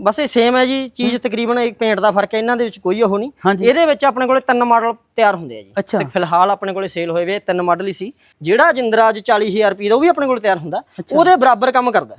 ਬਸ ਇਹ ਸੇਮ ਹੈ ਜੀ ਚੀਜ਼ ਤਕਰੀਬਨ ਇੱਕ ਪੇਂਟ ਦਾ ਫ਼ਰਕ ਹੈ ਇਹਨਾਂ ਦੇ ਵਿੱਚ ਕੋਈ ਉਹ ਨਹੀਂ। ਇਹਦੇ ਵਿੱਚ ਆਪਣੇ ਕੋਲੇ ਤਿੰਨ ਮਾਡਲ ਤਿਆਰ ਹੁੰਦੇ ਆ ਜੀ। ਤੇ ਫਿਲਹਾਲ ਆਪਣੇ ਕੋਲੇ ਸੇਲ ਹੋਏ ਵੇ ਤਿੰਨ ਮਾਡਲ ਹੀ ਸੀ। ਜਿਹੜਾ ਜਿੰਦਰਾਜ 40000 ਰੁਪਏ ਦਾ ਉਹ ਵੀ ਆਪਣੇ ਕੋਲ ਤਿਆਰ ਹੁੰਦਾ। ਉਹਦੇ ਬਰਾਬਰ ਕੰਮ ਕਰਦਾ।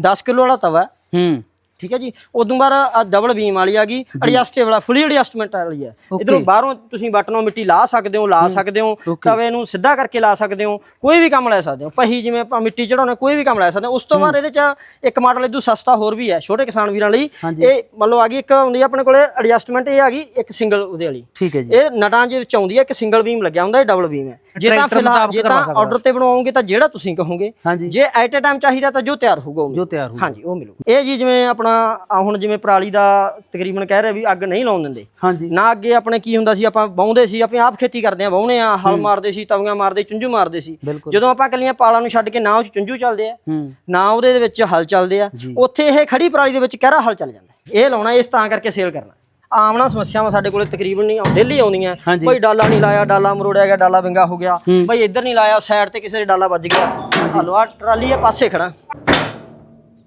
10 ਕਿਲੋ ਵਾਲਾ ਤਵਾ। ਹੂੰ। ਠੀਕ ਹੈ ਜੀ? ਉਦੋਂ ਬਾਅਦ ਡਬਲ ਬੀਮ ਵਾਲੀ ਆ ਗਈ ਐਡਜਸਟੇਬਲ ਆ ਫੁੱਲੀ ਐਡਜਸਟਮੈਂਟ ਵਾਲੀ ਹੈ। ਇਧਰੋਂ ਬਾਹਰੋਂ ਤੁਸੀਂ ਬਟਨੋਂ ਮਿੱਟੀ ਲਾ ਸਕਦੇ ਹੋ ਲਾ ਸਕਦੇ ਹੋ ਤਵੇ ਨੂੰ ਸਿੱਧਾ ਕਰਕੇ ਲਾ ਸਕਦੇ ਹੋ ਕੋਈ ਵੀ ਕੰਮ ਲੈ ਸਕਦੇ ਹੋ। ਪਹੀ ਜਿਵੇਂ ਆਪਾਂ ਮਿੱਟੀ ਚੜਾਉਣਾ ਕੋਈ ਵੀ ਕੰਮ ਲੈ ਸਕਦੇ ਹੋ। ਉਸ ਤੋਂ ਬਾਅਦ ਇਹਦੇ ਚ ਇੱਕ ਮਾਡਲ ਇਦੋਂ ਸਸਤਾ ਹੋਰ ਵੀ ਹੈ ਛੋਟੇ ਕਿਸਾਨ ਵੀਰਾਂ ਲਈ। ਇਹ ਮੰਨ ਲਓ ਆ ਗਈ ਇੱਕ ਹੁੰਦੀ ਆਪਣੇ ਕੋਲੇ ਐਡਜਸਟਮੈਂਟ ਇਹ ਆ ਗਈ ਇੱਕ ਸਿੰਗਲ ਉਹਦੇ ਵਾਲੀ। ਠੀਕ ਹੈ ਜੀ। ਇਹ ਨਟਾਂ ਦੇ ਵਿੱਚ ਆਉਂਦੀ ਹੈ ਇੱਕ ਸਿੰਗਲ ਬੀਮ ਲੱਗਿਆ ਹੁੰਦਾ ਇਹ ਡਬਲ ਬੀਮ ਹੈ। ਜੇ ਤਾਂ ਫਿਲਹਾਲ ਜੇ ਤਾਂ ਆਰਡਰ ਤੇ ਬਣਵਾਓਗੇ ਤਾਂ ਜਿਹੜਾ ਤੁਸੀਂ ਕਹੋਗੇ ਜੇ ਐਟ ਅ ਟਾਈਮ ਚਾਹੀਦਾ ਤਾਂ ਜੋ ਤਿਆਰ ਹੋਊਗਾ ਉਹ ਜੋ ਤਿਆਰ ਹੋ ਹਾਂਜੀ ਉਹ ਮਿਲੂ। ਇਹ ਜੀ ਜਿਵੇਂ ਆਪਣਾ ਹੁਣ ਜਿਵੇਂ ਪਰਾਲੀ ਦਾ ਤਕਰੀਬਨ ਕਹਿ ਰਹੇ ਵੀ ਅੱਗ ਨਹੀਂ ਲਾਉਣ ਦਿੰਦੇ। ਹਾਂਜੀ। ਨਾ ਅੱਗੇ ਆਪਣੇ ਕੀ ਹੁੰਦਾ ਸੀ ਆਪਾਂ ਵਾਹੁੰਦੇ ਸੀ ਆਪਾਂ ਆਪ ਖੇਤੀ ਕਰਦੇ ਆ ਵਾਹੁਣੇ ਆ ਹਲ ਮਾਰਦੇ ਸੀ ਤਵੀਆਂ ਮਾਰਦੇ ਚੁੰਝੂ ਮਾਰਦੇ ਸੀ। ਜਦੋਂ ਆਪਾਂ ਕੱਲੀਆਂ ਪਾਲਾਂ ਨੂੰ ਛੱਡ ਕੇ ਨਾ ਉਹ ਚੁੰਝੂ ਚੱਲਦੇ ਆ ਨਾ ਉਹਦੇ ਵਿੱਚ ਹਲ ਚੱਲਦੇ ਆ ਉੱਥੇ ਇਹ ਖੜੀ ਪਰਾਲੀ ਦੇ ਵਿੱਚ ਕਹਿਰਾ ਹਲ ਚੱਲ ਜਾਂਦਾ? ਇਹ ਲਾਉਣਾ ਇਸ ਤਾਂ ਕਰਕੇ ਸੇਲ ਕਰਨਾ। ਆਮਣਾ ਸਮੱਸਿਆਵਾਂ ਸਾਡੇ ਕੋਲੇ ਤਕਰੀਬਨ ਨਹੀਂ ਡੇਲੀ ਆਉਂਦੀਆਂ। ਬਈ ਡਾਲਾ ਨਹੀਂ ਲਾਇਆ ਡਾਲਾ ਮਰੋੜਿਆ ਗਿਆ ਡਾਲਾ ਵਿੰਗਾ ਹੋ ਗਿਆ। ਬਈ ਇੱਧਰ ਨਹੀਂ ਲਾਇਆ ਸਾਈਡ ਤੇ ਕਿਸੇ ਦੇ ਡਾਲਾ ਵੱਜ ਗਿਆ। ਹਲਵਾ ਟਰਾਲੀ ਆ ਪਾਸੇ ਖੜਾ।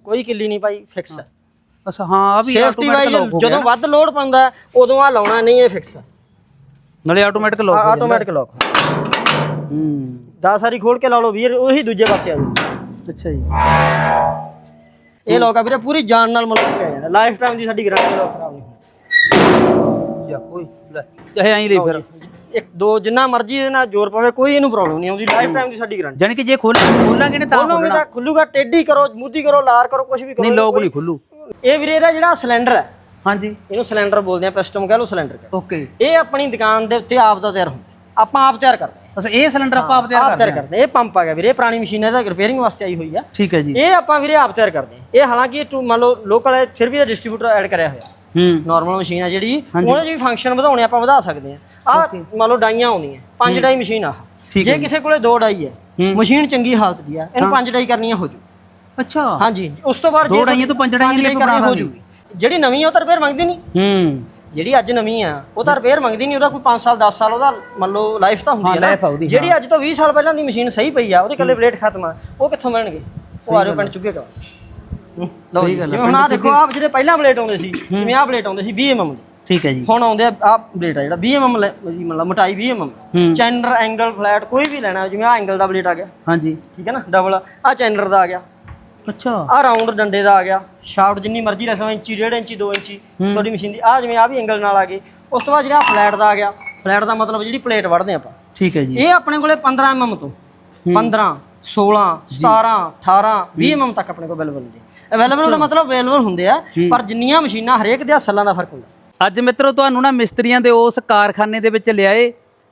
ਕੋਈ ਕਿੱਲੀ ਨਹੀਂ ਭਾਈ ਫਿਕਸ ਹੈ। ਅੱਛਾ ਹਾਂ ਆ ਵੀ ਸੇਫਟੀ ਵਾਈਜ਼ ਜਦੋਂ ਵੱਧ ਲੋਡ ਪੈਂਦਾ ਉਦੋਂ ਆ ਲਾਉਣਾ ਨਹੀਂ ਇਹ ਫਿਕਸ ਹੈ ਨਾਲੇ ਆਟੋਮੈਟਿਕ ਲੋਕ ਆਟੋਮੈਟਿਕ ਲੋਕ ਹੂੰ। 10 ਸਾਰੀ ਖੋਲ ਕੇ ਲਾ ਲਓ ਵੀਰ ਉਹੀ ਦੂਜੇ ਪਾਸੇ ਆ ਜਾਊ। ਅੱਛਾ ਜੀ। ਇਹ ਲੋਕ ਆ ਵੀਰੇ ਪੂਰੀ ਜਾਨ ਨਾਲ ਮਤਲਬ ਪਿਆ ਜਾਂਦਾ। ਲਾਈਫ ਟਾਈਮ ਦੀ ਸਾਡੀ ਗਾਰੰਟੀ ਲੋਕ ਖਰਾਬ ਨਹੀਂ ਹੋਣੀ। ਯਾ ਕੋਈ ਲੈ। ਚਾਹੇ ਐਂ ਲਈ ਫਿਰ। ਇੱਕ ਦੋ ਜਿੰਨਾ ਮਰਜ਼ੀ ਇਹਦੇ ਨਾਲ ਜ਼ੋਰ ਪਵੇ ਕੋਈ ਇਹਨੂੰ ਪ੍ਰੋਬਲਮ ਨਹੀਂ ਆਉਂਦੀ। ਲਾਈਫ ਟਾਈਮ ਦੀ ਸਾਡੀ ਗਾਰੰਟੀ ਜਾਣੀ ਕਿ ਜੇ ਖੋਲ ਖੋਲਾਂਗੇ ਨੇ ਤਾਂ ਖੋਲੋਗੇ ਤਾਂ ਖੁੱਲੂਗਾ ਟੇਢੀ ਕਰੋ ਮੁੱਦੀ ਕਰੋ ਲਾਰ ਕਰੋ ਕੁਝ ਵੀ ਕਰੋ। ਨਹੀਂ ਲੋਕ ਨਹੀਂ ਖੁੱਲੂ। ਇਹ ਵੀਰੇ ਇਹਦਾ ਜਿਹੜਾ ਸਿਲੰਡਰ ਹੈ ਹਾਂਜੀ। ਇਹਨੂੰ ਸਿਲੰਡਰ ਬੋਲਦੇ ਆ ਪਿਸਟਮ ਕਹ ਲਓ ਸਿਲੰਡਰ ਕਹਿ ਓਕੇ। ਇਹ ਆਪਣੀ ਦੁਕਾਨ ਦੇ ਉੱਤੇ ਆਪ ਦਾ ਤਿਆਰ ਹੁੰਦਾ ਆਪਾਂ ਆਪ ਤਿਆਰ ਕਰਦੇ ਹਾਂ ਅੱਛਾ ਇਹ ਸਿਲੰਡਰ ਆਪਾਂ ਆਪ ਤਿਆਰ ਆਪ ਕਰਦੇ ਤਿਆਰ ਕਰਦੇ ਹਾਂ। ਇਹ ਪੰਪ ਆ ਗਿਆ ਵੀਰੇ ਇਹ ਪੁਰਾਣੀ ਮਸ਼ੀਨ ਹੈ ਰਿਪੇਅਰਿੰਗ ਵਾਸਤੇ ਆਈ ਹੋਈ ਆ। ਠੀਕ ਹੈ ਜੀ। ਇਹ ਆਪਾਂ ਵੀਰੇ ਆਪ ਤਿਆਰ ਕਰਦੇ ਹਾਂ ਇਹ ਹਾਲਾਂਕਿ ਇਹ ਟੂ- ਮੰਨ ਲਓ ਲੋਕਲ ਹੈ ਫਿਰ ਵੀ ਇਹ ਡਿਸਟ੍ਰੀਬਿਊਟਰ ਐਡ ਕਰਿਆ ਹੋਇਆ। ਹੂੰ ਨਾਰਮਲ ਮਸ਼ੀਨ ਆ ਜਿਹੜੀ ਉਹਦੇ ਵੀ ਫੰਕਸ਼ਨ ਵਧਾਉਣੇ ਆਪਾਂ ਵਧਾ ਸਕਦੇ ਆ। ਆ ਮੰਨ ਲਓ ਡਾਈਆਂ ਆਉਂਦੀਆਂ ਪੰਜ ਡਾਈ ਮਸ਼ੀਨ ਆ ਜੇ ਕਿਸੇ ਕੋਲੇ ਦੋ ਡਾਈ ਹੈ ਮਸ਼ੀਨ ਚੰਗੀ ਹਾਲਤ ਦੀ ਆ ਇਹਨੂੰ ਪੰਜ ਡਾਈ ਕਰਨੀਆਂ ਹੋ ਜੂ। ਅੱਛਾ। ਹਾਂਜੀ ਉਸ ਤੋਂ ਬਾਅਦ ਦੋ ਡਾਈਆਂ ਤੋਂ ਪੰਜ ਡਾਈਆਂ ਕਰਨੀ ਹੋ ਜੂ ਜਿਹੜੀ ਨਵੀਂ ਆ ਉਹ ਤਾਂ ਰਿਪੇਅਰ ਮੰਗਦੀ ਨਹੀਂ। ਹੂੰ। ਜਿਹੜੀ ਅੱਜ ਨਵੀਂ ਆ ਉਹ ਤਾਂ ਰਿਪੇਅਰ ਮੰਗਦੀ ਨਹੀਂ ਉਹਦਾ ਕੋਈ 5 ਸਾਲ 10 ਸਾਲ ਉਹਦਾ ਮੰਨ ਲਓ ਲਾਈਫ ਤਾਂ ਹੁੰਦੀ ਹਾਂ, ਨਾ। ਜਿਹੜੀ ਅੱਜ ਤੋਂ 20 ਸਾਲ ਪਹਿਲਾਂ ਦੀ ਮਸ਼ੀਨ ਸਹੀ ਪਈ ਆ ਉਹਦੇ ਕੱਲੇ ਬਲੇਡ ਖਤਮ ਆ ਉਹ ਕਿੱਥੋਂ ਮਿਲਣਗੇ? ਉਹ ਆਰਿਓ ਪਿੰਡ ਚੁੱਕੇ ਕਾ ਲਓ ਜੀ। ਹੁਣ ਆ ਦੇਖੋ ਆਪ ਜਿਹੜੇ ਪਹਿਲਾਂ ਬਲੇਡ ਆਉਂਦੇ ਸੀ ਜਿਵੇਂ ਆ ਬਲੇਡ ਆਉਂਦੇ ਸੀ 20 mm ਠੀਕ ਹੈ ਜੀ। ਹੁਣ ਆਉਂਦੇ ਆ ਆਹ ਬਲੇਡ ਆ ਜਿਹੜਾ 20 mm ਮਤਲਬ ਮੋਟਾਈ 20 mm। ਚੈਨਰ ਐਂਗਲ ਫਲੈਟ ਕੋਈ ਵੀ ਲੈਣਾ ਜਿਵੇਂ ਆ ਐਂਗਲ ਦਾ ਬਲੇਡ ਆ ਗਿਆ। ਹਾਂਜੀ। ਠੀਕ ਹੈ ਨਾ ਡਬਲ ਆ ਚੈਨਰ ਦਾ ਆ ਗਿਆ। ਅੱਛਾ। ਆ ਰਾਉਂਡ ਡੰਡੇ ਦਾ ਆ ਗਿਆ। ਸ਼ਾਫਟ ਜਿੰਨੀ ਮਰਜ਼ੀ ਲੈ ਸਕੋ ਇੰਚੀ 1.5 ਇੰਚੀ 2 ਇੰਚੀ ਤੁਹਾਡੀ ਮਸ਼ੀਨ ਦੀ। ਆ ਜਿਵੇਂ ਆ ਵੀ ਐਂਗਲ ਨਾਲ ਆ ਗਏ ਉਸ ਤੋਂ ਬਾਅਦ ਜਿਹੜਾ ਫਲੈਟ ਦਾ ਆ ਗਿਆ ਫਲੈਟ ਦਾ ਮਤਲਬ ਜਿਹੜੀ ਪਲੇਟ ਵੜਦੇ ਆਪਾਂ। ਠੀਕ ਹੈ ਜੀ। ਇਹ ਆਪਣੇ ਕੋਲੇ 15 mm ਤੋਂ। 15 16 17 18 20 mm ਤੱਕ ਆਪਣੇ ਕੋਲ ਅਵੇਲੇਬਲ ਹੁੰਦੇ ਅਵੇਲੇਬਲ ਦਾ ਮਤਲਬ ਅਵੇਲੇਬਲ ਹੁੰਦੇ ਆ ਪਰ ਜਿੰਨੀਆਂ ਮਸ਼ੀਨਾਂ ਹਰੇਕ ਦੇ ਸੱਲਾਂ ਦਾ ਫ਼ਰਕ ਹੁੰਦਾ। ਅੱਜ ਮਿੱਤਰੋ ਤੁਹਾਨੂੰ ਨਾ ਮਿਸਤਰੀਆਂ ਦੇ ਉਸ ਕਾਰਖਾਨੇ ਦੇ ਵਿੱਚ ਲਿਆਏ